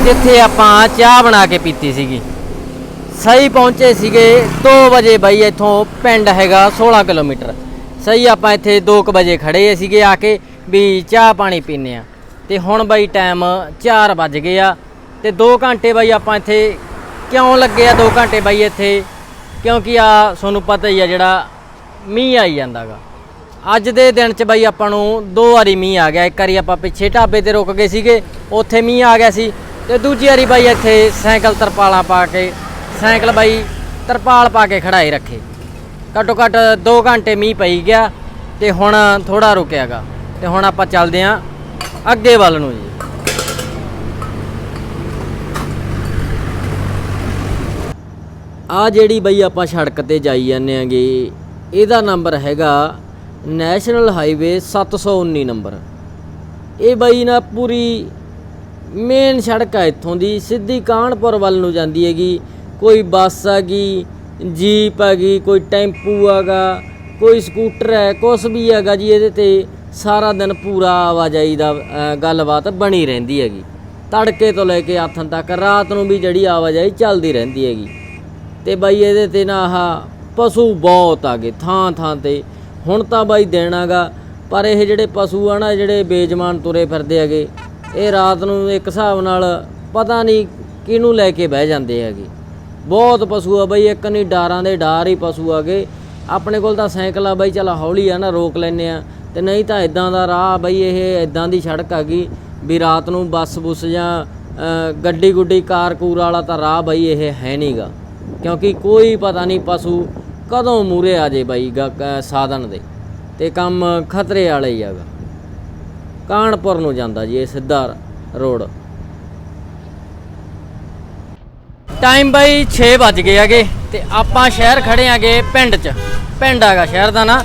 ਜਿੱਥੇ ਆਪਾਂ ਚਾਹ ਬਣਾ ਕੇ ਪੀਤੀ ਸੀਗੀ। ਸਹੀ ਪਹੁੰਚੇ ਸੀਗੇ 2 ਵਜੇ ਬਾਈ ਇੱਥੋਂ ਪਿੰਡ ਹੈਗਾ 16 ਕਿਲੋਮੀਟਰ। ਸਹੀ ਆਪਾਂ ਇੱਥੇ 2 ਵਜੇ ਖੜੇ ਸੀਗੇ ਆ ਕੇ ਵੀ ਚਾਹ ਪਾਣੀ ਪੀਨੇ ਆ ਤੇ ਹੁਣ ਬਾਈ ਟਾਈਮ 4 ਵੱਜ ਗਏ ਆ ਤੇ 2 ਘੰਟੇ ਬਾਈ ਆਪਾਂ ਇੱਥੇ ਕਿਉਂ ਲੱਗੇ ਆ 2 ਘੰਟੇ ਬਾਈ ਇੱਥੇ? ਕਿਉਂਕਿ ਆ ਤੁਹਾਨੂੰ ਪਤਾ ਹੀ ਆ ਜਿਹੜਾ ਮੀਂਹ ਆਈ ਜਾਂਦਾਗਾ ਅੱਜ ਦੇ ਦਿਨ ਚ ਬਾਈ ਆਪਾਂ ਨੂੰ ਦੋ ਵਾਰੀ ਮੀਂਹ ਆ ਗਿਆ। ਇੱਕ ਵਾਰੀ ਆਪਾਂ ਪਿੱਛੇ ਢਾਬੇ ਤੇ ਰੁਕ ਗਏ ਸੀਗੇ, ਉੱਥੇ ਮੀਂਹ ਆ ਗਿਆ ਸੀ ਤੇ ਦੂਜੀ ਵਾਰੀ ਬਾਈ ਇੱਥੇ ਸਾਈਕਲ ਤਰਪਾਲਾਂ ਪਾ ਕੇ ਸਾਈਕਲ ਬਾਈ, ਤਰਪਾਲ ਪਾ ਕੇ ਖੜਾਈ ਰੱਖੇ। ਘੱਟੋ ਘੱਟ 2 ਘੰਟੇ ਮੀਂਹ ਪਈ ਗਿਆ ਤੇ ਹੁਣ ਥੋੜਾ ਰੁਕਿਆਗਾ। ਤੇ ਹੁਣ ਆਪਾਂ ਚੱਲਦੇ ਆਂ ਅੱਗੇ ਵੱਲ ਨੂੰ ਜੀ। ਆ ਜਿਹੜੀ ਬਈ ਆਪਾਂ ਸੜਕ ਤੇ ਜਾਈ ਜਾਂਦੇ ਆਂਗੇ, ਇਹਦਾ ਨੰਬਰ ਹੈਗਾ ਨੈਸ਼ਨਲ ਹਾਈਵੇ 719 ਨੰਬਰ। ਇਹ ਬਈ ਨਾ ਪੂਰੀ ਮੇਨ ਸੜਕ ਹੈ ਇੱਥੋਂ ਦੀ, ਸਿੱਧੀ ਕਾਨਪੁਰ ਵੱਲ ਨੂੰ ਜਾਂਦੀ ਹੈਗੀ। ਕੋਈ ਬੱਸ ਹੈਗੀ ਜੀਪ ਹੈਗੀ ਕੋਈ ਟੈਂਪੂ ਹੈਗਾ ਕੋਈ ਸਕੂਟਰ ਹੈ, ਕੁਛ ਵੀ ਹੈਗਾ ਜੀ ਇਹਦੇ ਤੇ ਸਾਰਾ ਦਿਨ ਪੂਰਾ ਆਵਾਜਾਈ ਦਾ ਗੱਲਬਾਤ ਬਣੀ ਰਹਿੰਦੀ ਹੈਗੀ। ਤੜਕੇ ਤੋਂ ਲੈ ਕੇ ਆਥਣ ਤੱਕ ਰਾਤ ਨੂੰ ਵੀ ਜਿਹੜੀ ਆਵਾਜਾਈ ਚੱਲਦੀ ਰਹਿੰਦੀ ਹੈਗੀ। ਤੇ ਬਾਈ ਇਹਦੇ ਤੇ ਨਾ ਆਹ ਪਸ਼ੂ ਬਹੁਤ ਆ ਗਏ, ਥਾਂ ਥਾਂ ਤੇ। ਹੁਣ ਤਾਂ ਬਾਈ ਦੇਣਾਗਾ ਪਰ ਇਹ ਜਿਹੜੇ ਪਸ਼ੂ ਆ ਨਾ, ਜਿਹੜੇ ਬੇਜਮਾਨ ਤੁਰੇ ਫਿਰਦੇ ਹੈਗੇ, ਇਹ ਰਾਤ ਨੂੰ ਇੱਕ ਹਿਸਾਬ ਨਾਲ ਪਤਾ ਨਹੀਂ ਕਿਹਨੂੰ ਲੈ ਕੇ ਬਹਿ ਜਾਂਦੇ ਹੈਗੇ। ਬਹੁਤ ਪਸ਼ੂ ਆ ਬਈ, ਇੱਕ ਨਹੀਂ, ਡਾਰਾਂ ਦੇ ਡਾਰ ਹੀ ਪਸ਼ੂ ਆ ਗਏ ਆਪਣੇ ਕੋਲ ਤਾਂ ਸਾਈਕਲ ਆ ਬਈ, ਚਲ ਹੌਲੀ ਆ ਨਾ, ਰੋਕ ਲੈਨੇ ਆ। ਤੇ ਨਹੀਂ ਤਾਂ ਇਦਾਂ ਦਾ ਰਾਹ ਬਈ, ਇਹ ਇਦਾਂ ਦੀ ਸੜਕ ਹੈਗੀ ਵੀ ਰਾਤ ਨੂੰ ਬੱਸ, ਬੁੱਸ ਜਾਂ ਗੱਡੀ ਗੁੱਡੀ, ਕਾਰ, ਕੂਰ ਵਾਲਾ ਤਾਂ ਰਾਹ ਬਈ, ਇਹ ਹੈ ਨਹੀਂਗਾ ਕਿਉਂਕਿ ਕੋਈ ਪਤਾ ਨਹੀਂ ਪਸ਼ੂ ਕਦੋਂ ਮੂਰੇ ਆ ਜੇ ਬਾਈ, ਗ- ਕ- ਸਾਧਨ ਦੇ। ਤੇ ਕੰਮ ਖਤਰੇ ਵਾਲਾ ਹੀ ਹੈਗਾ ਕਾਨਪੁਰ ਨੂੰ ਜਾਂਦਾ ਜੀ, ਇਹ ਸਿੱਧਾ ਰੋਡ। ਟਾਈਮ ਬਾਈ 6 ਵੱਜ ਗਏ ਹੈਗੇ ਤੇ ਆਪਾਂ ਸ਼ਹਿਰ ਖੜੇ ਆਗੇ ਪਿੰਡ 'ਚ। ਪਿੰਡ ਹੈਗਾ ਸ਼ਹਿਰ ਦਾ ਨਾ।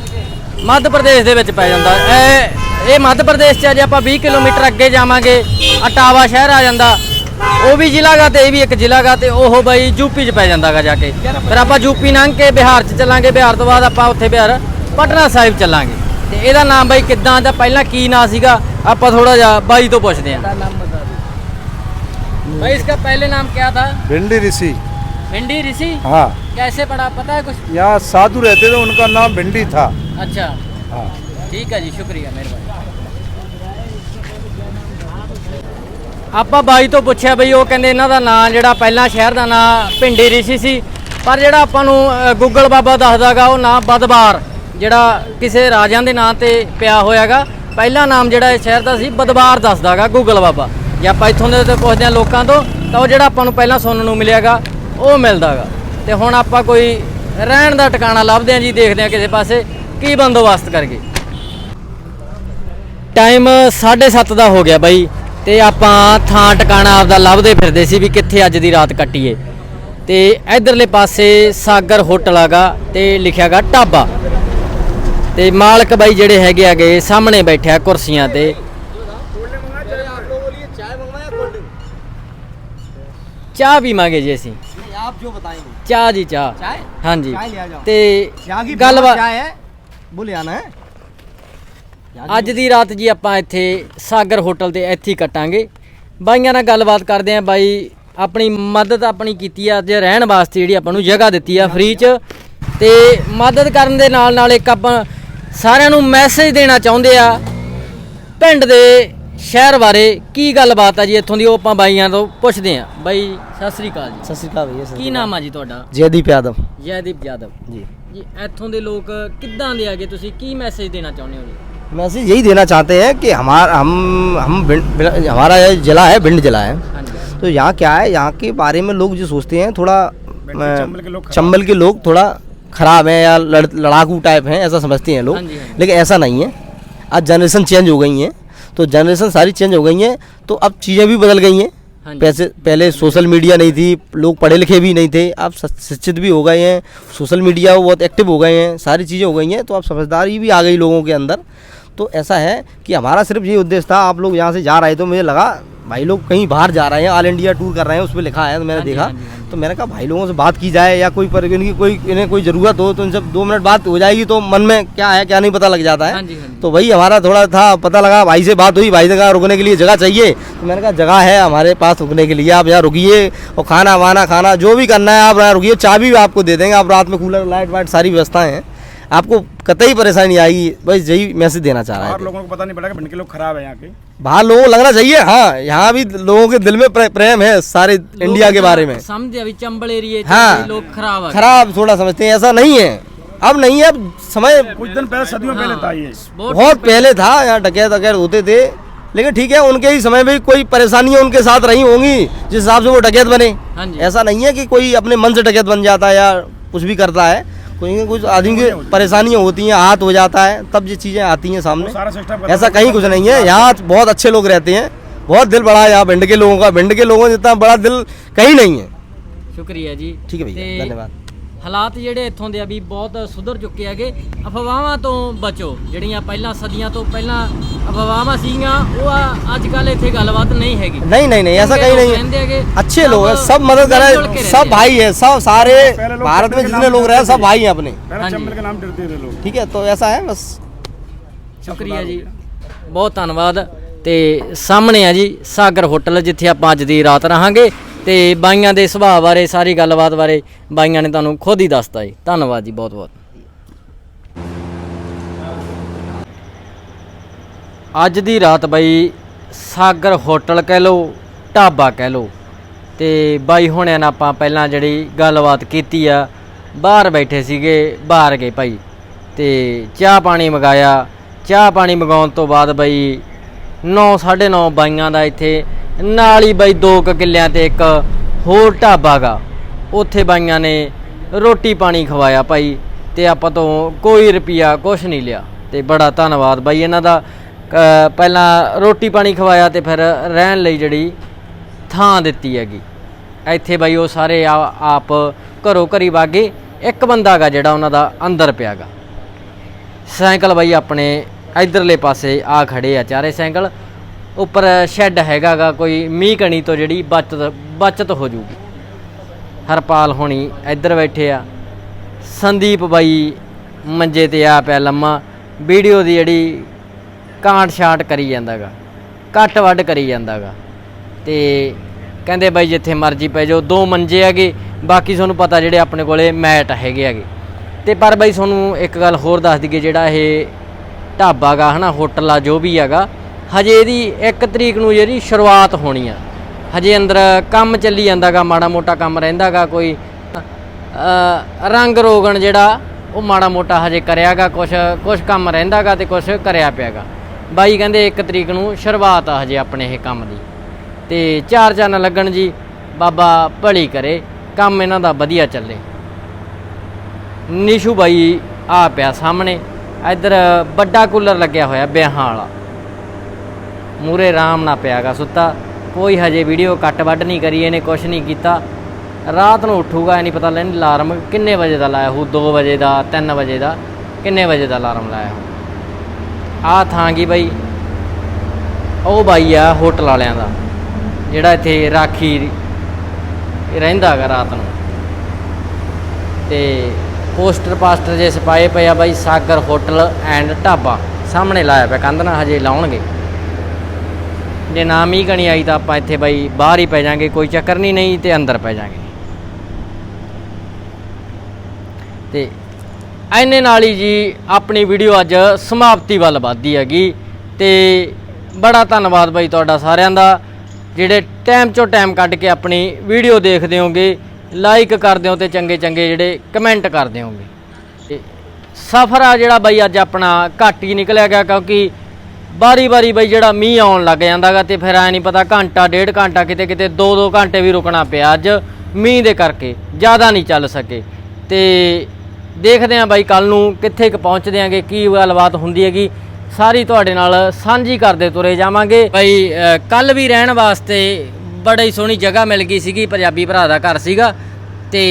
ਮੱਧ ਪ੍ਰਦੇਸ਼ ਦੇ ਵਿੱਚ ਪੈ ਜਾਂਦਾ। ਇਹ ਇਹ ਮੱਧ ਪ੍ਰਦੇਸ਼ 'ਚ ਆ ਜੇ ਆਪਾਂ 20 ਕਿਲੋਮੀਟਰ ਅੱਗੇ ਜਾਵਾਂਗੇ। ਅਟਾਵਾ ਸ਼ਹਿਰ ਆ ਜਾਂਦਾ। ਉਹ ਵੀ ਜ਼ਿਲ੍ਹਾ ਗਾ ਤੇ ਇਹ ਵੀ ਇੱਕ ਜ਼ਿਲ੍ਹਾ ਗਾ ਤੇ ਉਹ ਬਾਈ ਯੂਪੀ 'ਚ ਪੈ ਜਾਂਦਾਗਾ ਜਾ ਕੇ। ਫਿਰ ਆਪਾਂ ਯੂਪੀ ਲੰਘ ਕੇ ਬਿਹਾਰ 'ਚ ਚੱਲਾਂਗੇ। ਬਿਹਾਰ ਤੋਂ ਬਾਅਦ ਆਪਾਂ ਉੱਥੇ ਬਿਹਾਰ ਪਟਨਾ ਸਾਹਿਬ ਚੱਲਾਂਗੇ। ਤੇ ਇਹਦਾ ਨਾਮ ਬਾਈ ਕਿੱਦਾਂ ਦਾ? ਪਹਿਲਾਂ ਕੀ ਨਾਂ ਸੀਗਾ? ਆਪਾਂ ਥੋੜਾ ਜਿਹਾ ਬਾਈ ਤੋਂ ਪੁੱਛਦੇ ਆਂ भाई इसका पहले नाम क्या था भिंडी ऋषि भिंडी ऋषि हाँ कैसे पड़ा पता है कुछ यहाँ साधु रहते थे उनका नाम भिंडी था अच्छा हाँ ਠੀਕ ਹੈ ਜੀ ਸ਼ੁਕਰੀਆ ਮਿਹਰਬਾਨੀ ਆਪਾਂ ਬਾਈ ਤੋਂ ਪੁੱਛਿਆ ਬਈ ਉਹ ਕਹਿੰਦੇ ਇਹਨਾਂ ਦਾ ਨਾਂ ਜਿਹੜਾ ਪਹਿਲਾਂ ਸ਼ਹਿਰ ਦਾ ਨਾਂ ਪਿੰਡੀ ਰਿਸ਼ੀ ਸੀ ਪਰ ਜਿਹੜਾ ਆਪਾਂ ਨੂੰ ਗੂਗਲ ਬਾਬਾ ਦੱਸਦਾਗਾ ਉਹ ਨਾਂ ਬਦਬਾਰ ਜਿਹੜਾ ਕਿਸੇ ਰਾਜਿਆਂ ਦੇ ਨਾਂ ਤੇ ਪਿਆ ਹੋਇਆਗਾ ਪਹਿਲਾ ਨਾਮ ਜਿਹੜਾ ਇਹ ਸ਼ਹਿਰ ਦਾ ਸੀ ਬਦਬਾਰ ਦੱਸਦਾਗਾ ਗੂਗਲ ਬਾਬਾ ਜਾਂ ਆਪਾਂ ਇੱਥੋਂ ਦੇ ਤੇ ਪੁੱਛਦੇ ਹਾਂ ਲੋਕਾਂ ਤੋਂ, ਤਾਂ ਉਹ ਜਿਹੜਾ ਆਪਾਂ ਨੂੰ ਪਹਿਲਾਂ ਸੁਣਨ ਨੂੰ ਮਿਲਿਆਗਾ, ਉਹ ਮਿਲਦਾਗਾ। ਤੇ ਹੁਣ ਆਪਾਂ ਕੋਈ ਰਹਿਣ ਦਾ ਟਿਕਾਣਾ ਲੱਭਦੇ ਹਾਂ ਜੀ, ਦੇਖਦੇ ਹਾਂ ਕਿਸੇ ਪਾਸੇ ਕੀ ਬੰਦੋਬਸਤ ਕਰਗੇ ਟਾਈਮ 7:30 ਦਾ ਹੋ ਗਿਆ ਬਾਈ, ਤੇ ਆਪਾਂ ਥਾਂ ਟਿਕਾਣਾ ਆਪਦਾ ਲੱਭਦੇ ਫਿਰਦੇ ਸੀ ਵੀ ਕਿੱਥੇ ਅੱਜ ਦੀ ਰਾਤ ਕੱਟੀਏ। ਤੇ ਇਧਰਲੇ ਪਾਸੇ ਸਾਗਰ ਹੋਟਲ ਆਗਾ ਤੇ ਲਿਖਿਆਗਾ ਢਾਬਾ। ਤੇ ਮਾਲਕ ਬਾਈ ਜਿਹੜੇ ਹੈਗੇ ਆਗੇ ਸਾਹਮਣੇ ਬੈਠਿਆ ਕੁਰਸੀਆਂ ਤੇ। ਚਾਹ ਪੀਵਾਂਗੇ ਜੀ ਅਸੀਂ। नहीं आप जो ਚਾਹ ਜੀ ਚਾਹ। ਹਾਂਜੀ। ਚਾਹ ਤੇ यहाँ की ਗੱਲਬਾਤ ਗੱਲਬਾਤ है बोले ਅੱਜ ਦੀ ਰਾਤ ਜੀ ਆਪਾਂ ਇੱਥੇ ਸਾਗਰ ਹੋਟਲ 'ਤੇ ਇੱਥੇ ਹੀ ਕੱਟਾਂਗੇ। ਬਾਈਆਂ ਨਾਲ ਗੱਲਬਾਤ ਕਰਦੇ ਆਂ ਬਾਈ ਆਪਣੀ ਮਦਦ ਆਪਣੀ ਕੀਤੀ ਆ ਅੱਜ ਰਹਿਣ ਵਾਸਤੇ ਜਿਹੜੀ ਆਪਾਂ ਨੂੰ ਜਗ੍ਹਾ ਦਿੱਤੀ ਆ ਫ੍ਰੀ 'ਚ। ਤੇ ਮਦਦ ਕਰਨ ਦੇ ਨਾਲ ਨਾਲ ਇੱਕ ਆਪਾਂ ਸਾਰਿਆਂ ਨੂੰ ਮੈਸੇਜ ਦੇਣਾ ਚਾਹੁੰਦੇ ਆ। ਪਿੰਡ ਦੇ ਸ਼ਹਿਰ ਬਾਰੇ ਕੀ ਗੱਲਬਾਤ ਆ ਜੀ ਇੱਥੋਂ ਦੀ ਉਹ ਆਪਾਂ ਬਾਈਆਂ ਤੋਂ ਪੁੱਛਦੇ ਆ ਬਾਈ ਸਤਿ ਸ੍ਰੀ ਅਕਾਲ ਜੀ सत श्रीकाल भैया ਕੀ ਨਾਮ ਆ ਜੀ ਤੁਹਾਡਾ जयदीप यादव ਜੈਦੀਪ ਯਾਦਵ जी ਜੀ ਇੱਥੋਂ ਦੇ ਲੋਕ ਕਿੱਦਾਂ ਦੇ ਆਗੇ ਤੁਸੀਂ ਕੀ ਮੈਸੇਜ ਦੇਣਾ ਚਾਹੁੰਦੇ ਹੋ ਜੀ मैसेज यही देना चाहते हैं कि हमारा हम हम भिंड- भिंड- हमारा ये जिला है भिंड जिला है ਹਾਂਜੀ तो यहाँ क्या है यहाँ के बारे में लोग जो सोचते हैं थोड़ा अ, चंबल के लोग खराब चंबल के लोग थोड़ा खराब हैं या लड़, लड़ाकू टाइप हैं ऐसा समझते हैं लोग हाँ जी, हाँ जी। लेकिन ऐसा नहीं है आज जनरेशन चेंज हो गई है तो जनरेशन सारी चेंज हो गई हैं तो अब चीज़ें भी बदल गई हैं। हाँ पैसे पहले सोशल मीडिया नहीं थी लोग पढ़े लिखे भी नहीं थे अब शिक्षित भी हो गए हैं सोशल मीडिया बहुत एक्टिव हो गए हैं सारी चीज़ें हो गई हैं तो अब समझदारी भी आ गई लोगों के अंदर। तो ऐसा है कि हमारा सिर्फ़ ये उद्देश्य था आप लोग यहाँ से जा रहे तो मुझे लगा भाई लोग कहीं बाहर जा रहे हैं ऑल इंडिया टूर कर रहे हैं उस पर लिखा है तो मैंने हाँ देखा। हाँ। तो मैंने कहा भाई लोगों से बात की जाए या कोई पर इनकी कोई इन्हें कोई ज़रूरत हो तो इनसे दो मिनट बात हो जाएगी तो मन में क्या है क्या नहीं पता लग जाता हाँ। है जी, हाँ जी। तो वही हमारा थोड़ा था पता लगा भाई से बात हुई भाई ने कहा रुकने के लिए जगह चाहिए। तो मैंने कहा जगह है हमारे पास रुकने के लिए आप यहाँ रुकिए और खाना वाना खाना जो भी करना है आप यहाँ रुकिए चाबी भी आपको दे देंगे आप रात में कूलर लाइट वाइट सारी व्यवस्थाएँ हैं। आपको कतई परेशानी आएगी बस यही मैसेज देना चाह रहा है लोगों को पता नहीं पड़ेगा के लोग खराब है यहाँ के। बाहर लोगों को लगना चाहिए हाँ यहाँ भी लोगों के दिल में प्रेम है सारे इंडिया के तो बारे में। समझे अभी चंबल एरिया तो हाँ लोग खराब खराब थोड़ा समझते हैं ऐसा नहीं है। अब नहीं है अब समय कुछ दिन पहले सदियों पहले था ये। हाँ, बहुत पहले था यहाँ डकैत वकैत होते थे। लेकिन ठीक है उनके ही समय में कोई परेशानियाँ उनके साथ रही होंगी जिस हिसाब से वो डकैत बने। हाँ ऐसा नहीं है कि कोई अपने मन से डकैत बन जाता है या कुछ भी करता है। कुछ ना कुछ आदमी की परेशानियाँ होती हैं हाथ हो जाता है तब ये चीज़ें आती हैं सामने। ऐसा कहीं कुछ नहीं है यहाँ बहुत अच्छे लोग रहते हैं बहुत दिल बड़ा है यहाँ भिंड के लोगों का भिंड के लोगों जितना बड़ा दिल कहीं नहीं है। शुक्रिया जी। ठीक है भैया धन्यवाद। ਹਾਲਾਤ ਜਿਹੜੇ ਇੱਥੋਂ ਦੇ ਆ ਵੀ ਬਹੁਤ ਸੁਧਰ ਚੁੱਕੇ ਹੈਗੇ ਅਫਵਾਹਾਂ ਤੋਂ ਬਚੋ ਜਿਹੜੀਆਂ ਪਹਿਲਾਂ ਸਦੀਆਂ ਤੋਂ ਪਹਿਲਾਂ ਅਫਵਾਹਾਂ ਸੀਗੀਆਂ ਉਹ ਆ- ਅੱਜ ਕੱਲ ਇੱਥੇ ਗੱਲਬਾਤ ਨਹੀਂ ਹੈਗੀ नहीं नहीं नहीं ऐसा चंगे कहीं लोग नहीं रहते है हैगे, अच्छे लोग हैं सब मदद कर मिलजुल रहे के हैं रहते सब हैं। भाई है सब सारे पहले लोग भारत में चंबल के जितने नाम लोग रहे हैं डरते सब भाई हैं अपने पहले हाँ जी। चंबल के नाम डरते थे लोग ठीक है तो ऐसा है बस ਸ਼ੁਕਰੀਆ ਜੀ ਬਹੁਤ ਧੰਨਵਾਦ ਤੇ ਸਾਹਮਣੇ ਆ ਜੀ ਸਾਗਰ ਹੋਟਲ ਜਿੱਥੇ ਆਪਾਂ ਅੱਜ ਦੀ ਰਾਤ ਰਹਾਂਗੇ ਤੇ ਬਾਈਆਂ ਦੇ ਸੁਭਾਅ ਬਾਰੇ, ਸਾਰੀ ਗੱਲਬਾਤ ਬਾਰੇ ਬਾਈਆਂ ਨੇ ਤੁਹਾਨੂੰ ਖੁਦ ਹੀ ਦੱਸਤਾ ਜੀ। ਧੰਨਵਾਦ ਜੀ, ਬਹੁਤ ਬਹੁਤ। ਅੱਜ ਦੀ ਰਾਤ ਬਾਈ, ਸਾਗਰ ਹੋਟਲ ਕਹਿ ਲਓ, ਢਾਬਾ ਕਹਿ ਲਓ। ਤੇ ਬਾਈ ਹੁਣਿਆਂ ਨਾਲ ਆਪਾਂ ਪਹਿਲਾਂ ਜਿਹੜੀ ਗੱਲਬਾਤ ਕੀਤੀ ਆ, ਬਾਹਰ ਬੈਠੇ ਸੀਗੇ, ਬਾਹਰ ਗਏ ਭਾਈ। ਤੇ ਚਾਹ ਪਾਣੀ ਮੰਗਾਇਆ। ਚਾਹ ਪਾਣੀ ਮੰਗਾਉਣ ਤੋਂ ਬਾਅਦ ਬਾਈ 9 9:30 ਬਾਈਆਂ ਦਾ ਇੱਥੇ, ਨਾਲ ਹੀ ਬਾਈ ਦੋ ਕੁ ਕਿੱਲਿਆਂ ਤੇ ਇੱਕ ਹੋਰ ਢਾਬਾ ਗਾ। ਉੱਥੇ ਬਾਈਆਂ ਨੇ ਰੋਟੀ ਪਾਣੀ ਖਵਾਇਆ ਭਾਈ, ਤੇ ਆਪਾਂ ਤੋਂ ਕੋਈ ਰੁਪਿਆ ਕੁਛ ਨਹੀਂ ਲਿਆ। ਤੇ ਬੜਾ ਧੰਨਵਾਦ ਬਾਈ ਇਹਨਾਂ ਦਾ। ਪਹਿਲਾਂ ਰੋਟੀ ਪਾਣੀ ਖਵਾਇਆ ਤੇ ਫਿਰ ਰਹਿਣ ਲਈ ਜਿਹੜੀ ਥਾਂ ਦਿੱਤੀ ਹੈਗੀ। ਇੱਥੇ ਬਾਈ ਉਹ ਸਾਰੇ ਆ- ਆਪ ਘਰੋਂ ਘਰੀ ਵਾਗੇ, ਇੱਕ ਬੰਦਾ ਗਾ ਜਿਹੜਾ ਉਹਨਾਂ ਦਾ ਅੰਦਰ ਪਿਆਗਾ ਸਾਈਕਲ ਬਾਈ ਆਪਣੇ ਇਧਰਲੇ ਪਾਸੇ ਆ ਖੜੇ ਆ ਚਾਰੇ ਸਾਈਕਲ ਉੱਪਰ ਸ਼ੈੱਡ ਹੈਗਾਗਾ, ਕੋਈ ਮੀਂਹ ਕਣੀ ਤੋਂ ਜਿਹੜੀ ਬਚਤ ਬਚਤ ਹੋ ਜੂਗੀ ਹਰਪਾਲ ਹੋਣੀ ਇੱਧਰ ਬੈਠੇ ਆ। ਸੰਦੀਪ ਬਾਈ ਮੰਜੇ ਤੇ ਆ ਪਿਆ ਲੰਮਾ। ਵੀਡੀਓ ਦੀ ਜਿਹੜੀ ਕਾਂਟ ਛਾਂਟ ਕਰੀ ਜਾਂਦਾਗਾ, ਕੱਟ ਵੱਢ ਕਰੀ ਜਾਂਦਾਗਾ। ਤੇ ਕਹਿੰਦੇ ਬਾਈ ਜਿੱਥੇ ਮਰਜ਼ੀ ਪੈ ਜਾਓ, ਦੋ ਮੰਜੇ ਹੈਗੇ, ਬਾਕੀ ਤੁਹਾਨੂੰ ਪਤਾ ਜਿਹੜੇ ਆਪਣੇ ਕੋਲੇ ਮੈਟ ਹੈਗੇ ਹੈਗੇ। ਤੇ ਪਰ ਬਾਈ ਤੁਹਾਨੂੰ ਇੱਕ ਗੱਲ ਹੋਰ ਦੱਸ ਦਈਏ, ਜਿਹੜਾ ਇਹ ਢਾਬਾ ਗਾ ਹਨਾ, ਹੋਟਲ ਆ, ਜੋ ਵੀ ਹੈਗਾ, ਹਜੇ ਇਹਦੀ 1 ਤਰੀਕ ਨੂੰ ਜਿਹੜੀ ਸ਼ੁਰੂਆਤ ਹੋਣੀ ਆ। ਹਜੇ ਅੰਦਰ ਕੰਮ ਚੱਲੀ ਜਾਂਦਾਗਾ, ਮਾੜਾ ਮੋਟਾ ਕੰਮ ਰਹਿੰਦਾਗਾ ਕੋਈ। ਰੰਗ ਰੋਗਣ ਜਿਹੜਾ, ਉਹ ਮਾੜਾ ਮੋਟਾ ਹਜੇ ਕਰਿਆਗਾ, ਕੁਛ ਕੁਛ ਕੰਮ ਰਹਿੰਦਾਗਾ ਤੇ ਕੁਛ ਕਰਿਆ ਪਿਆਗਾ। ਬਾਈ ਕਹਿੰਦੇ 1 ਤਰੀਕ ਨੂੰ ਸ਼ੁਰੂਆਤ ਆ ਹਜੇ ਆਪਣੇ ਇਹ ਕੰਮ ਦੀ। ਤੇ ਚਾਰ ਚੰਨ ਲੱਗਣ ਜੀ, ਬਾਬਾ ਭਲੀ ਕਰੇ, ਕੰਮ ਇਹਨਾਂ ਦਾ ਵਧੀਆ ਚੱਲੇ। ਨਿਸ਼ੂ ਬਾਈ ਆ ਪਿਆ ਸਾਹਮਣੇ। ਇੱਧਰ ਵੱਡਾ ਕੂਲਰ ਲੱਗਿਆ ਹੋਇਆ ਵਿਆਹਾਂ ਵਾਲਾ। ਮੂਰੇ ਆਰਾਮ ਨਾਲ ਪਿਆਗਾ ਸੁੱਤਾ। ਕੋਈ ਹਜੇ ਵੀਡੀਓ ਕੱਟ ਵੱਢ ਨਹੀਂ ਕਰੀ, ਇਹਨੇ ਕੁਛ ਨਹੀਂ ਕੀਤਾ। ਰਾਤ ਨੂੰ ਉੱਠੂਗਾ, ਇਹ ਨਹੀਂ ਪਤਾ ਲੈਣ, ਅਲਾਰਮ ਕਿੰਨੇ ਵਜੇ ਦਾ ਲਾਇਆ ਹੋ 2 ਵਜੇ ਦਾ 3 ਵਜੇ ਦਾ, ਕਿੰਨੇ ਵਜੇ ਦਾ ਅਲਾਰਮ ਲਾਇਆ ਹੋ ਆ ਥਾਂ ਕੀ ਬਾਈ? ਉਹ ਬਾਈ ਆ ਹੋਟਲ ਵਾਲਿਆਂ ਦਾ, ਜਿਹੜਾ ਇੱਥੇ ਰਾਖੀ ਰਹਿੰਦਾ ਹੈਗਾ ਰਾਤ ਨੂੰ। ਤੇ ਪੋਸਟਰ ਪਾਸਟਰ ਜੇ ਸਪਾਏ ਪਏ ਆ ਬਾਈ ਸਾਗਰ ਹੋਟਲ ਐਂਡ ਢਾਬਾ। ਸਾਹਮਣੇ ਲਾਇਆ ਪਿਆ, ਕੰਧ ਨਾਲ ਹਜੇ ਲਾਉਣਗੇ। ਜੇ ਨਾ ਮੀਂਹ ਕਣੀ ਆਈ ਤਾਂ ਆਪਾਂ ਇੱਥੇ ਬਾਈ ਬਾਹਰ ਹੀ ਪੈ ਜਾਾਂਗੇ, ਕੋਈ ਚੱਕਰ ਨਹੀਂ ਨਹੀਂ ਤੇ ਅੰਦਰ ਪੈ ਜਾਾਂਗੇ। ਤੇ ਐਨੇ ਨਾਲ ਹੀ ਜੀ ਆਪਣੀ ਵੀਡੀਓ ਅੱਜ ਸਮਾਪਤੀ ਵੱਲ ਵੱਧਦੀ ਹੈਗੀ। ਤੇ ਬੜਾ ਧੰਨਵਾਦ ਬਾਈ ਤੁਹਾਡਾ ਸਾਰਿਆਂ ਦਾ, ਜਿਹੜੇ ਟਾਈਮ ਚੋਂ ਟਾਈਮ ਕੱਢ ਕੇ ਆਪਣੀ ਵੀਡੀਓ ਦੇਖਦੇ ਹੋਗੇ। ਲਾਈਕ ਕਰ ਦਿਓ ਤੇ ਚੰਗੇ ਚੰਗੇ ਜਿਹੜੇ ਕਮੈਂਟ ਕਰ ਦਿਓਗੇ ਤੇ ਸਫ਼ਰ ਆ ਜਿਹੜਾ ਬਾਈ ਅੱਜ ਆਪਣਾ ਘੱਟ ਹੀ ਨਿਕਲਿਆ ਗਿਆ ਕਿਉਂਕਿ ਬਾਰੀ ਬਾਰੀ ਬਾਈ ਜਿਹੜਾ ਮੀਂਹ ਆਉਣ ਲੱਗ ਜਾਂਦਾਗਾ ਤੇ ਫਿਰ ਐ ਨਹੀਂ ਪਤਾ ਘੰਟਾ, ਡੇਢ ਘੰਟਾ ਕਿਤੇ ਕਿਤੇ 2-2 ਘੰਟੇ ਵੀ ਰੁਕਣਾ ਪਿਆ ਅੱਜ ਮੀਂਹ ਦੇ ਕਰਕੇ, ਜ਼ਿਆਦਾ ਨਹੀਂ ਚੱਲ ਸਕੇ। ਤੇ ਦੇਖਦੇ ਆਂ ਬਾਈ ਕੱਲ ਨੂੰ ਕਿੱਥੇ ਕੁ ਪਹੁੰਚਦੇ ਆਂਗੇ, ਕੀ ਗੱਲਬਾਤ ਹੁੰਦੀ ਹੈਗੀ। ਸਾਰੀ ਤੁਹਾਡੇ ਨਾਲ ਸਾਂਝੀ ਕਰਦੇ ਤੁਰੇ ਜਾਵਾਂਗੇ। ਬਾਈ ਕੱਲ ਵੀ ਰਹਿਣ ਵਾਸਤੇ ਬੜੀ ਸੋਹਣੀ ਜਗ੍ਹਾ ਮਿਲ ਗਈ ਸੀਗੀ, ਪੰਜਾਬੀ ਭਰਾ ਦਾ ਘਰ ਸੀਗਾ ਤੇ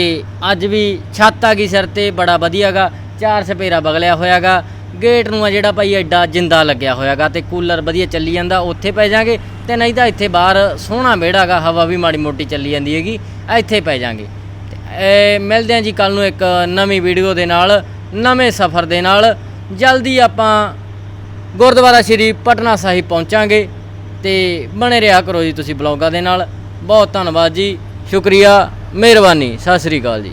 ਅੱਜ ਵੀ ਛੱਤ ਆ ਗਈ ਸਿਰ ਤੇ, ਬੜਾ ਵਧੀਆਗਾ ਚਾਰ ਸਪੇਰਾ ਬਗਲਿਆ ਹੋਇਆਗਾ ਗੇਟ ਨੂੰ ਆ ਜਿਹੜਾ ਭਾਈ ਐਡਾ ਜਿੰਦਾ ਲੱਗਿਆ ਹੋਇਆਗਾ ਤੇ ਕੂਲਰ ਵਧੀਆ ਚੱਲੀ ਜਾਂਦਾ, ਉੱਥੇ ਪੈ ਜਾਾਂਗੇ ਤੇ ਨਹੀਂ ਤਾਂ ਇੱਥੇ ਬਾਹਰ ਸੋਹਣਾ ਵਿਹੜਾਗਾ ਹਵਾ ਵੀ ਮਾੜੀ ਮੋਟੀ ਚੱਲੀ ਜਾਂਦੀ ਹੈਗੀ, ਇੱਥੇ ਪੈ ਜਾਾਂਗੇ। ਤੇ ਮਿਲਦੇ ਆਂ ਜੀ ਕੱਲ ਨੂੰ ਇੱਕ ਨਵੀਂ ਵੀਡੀਓ ਦੇ ਨਾਲ, ਨਵੇਂ ਸਫ਼ਰ ਦੇ ਨਾਲ। ਜਲਦੀ ਆਪਾਂ ਗੁਰਦੁਆਰਾ ਸ਼੍ਰੀ ਪਟਨਾ ਸਾਹਿਬ ਪਹੁੰਚਾਂਗੇ। ਤੇ ਬਣੇ ਰਿਹਾ ਕਰੋ ਜੀ ਤੁਸੀਂ ਬਲੌਗਾਂ ਦੇ ਨਾਲ। ਬਹੁਤ ਧੰਨਵਾਦ ਜੀ। ਸ਼ੁਕਰੀਆ, ਮਿਹਰਬਾਨੀ। ਸਤਿ ਸ੍ਰੀ ਅਕਾਲ ਜੀ।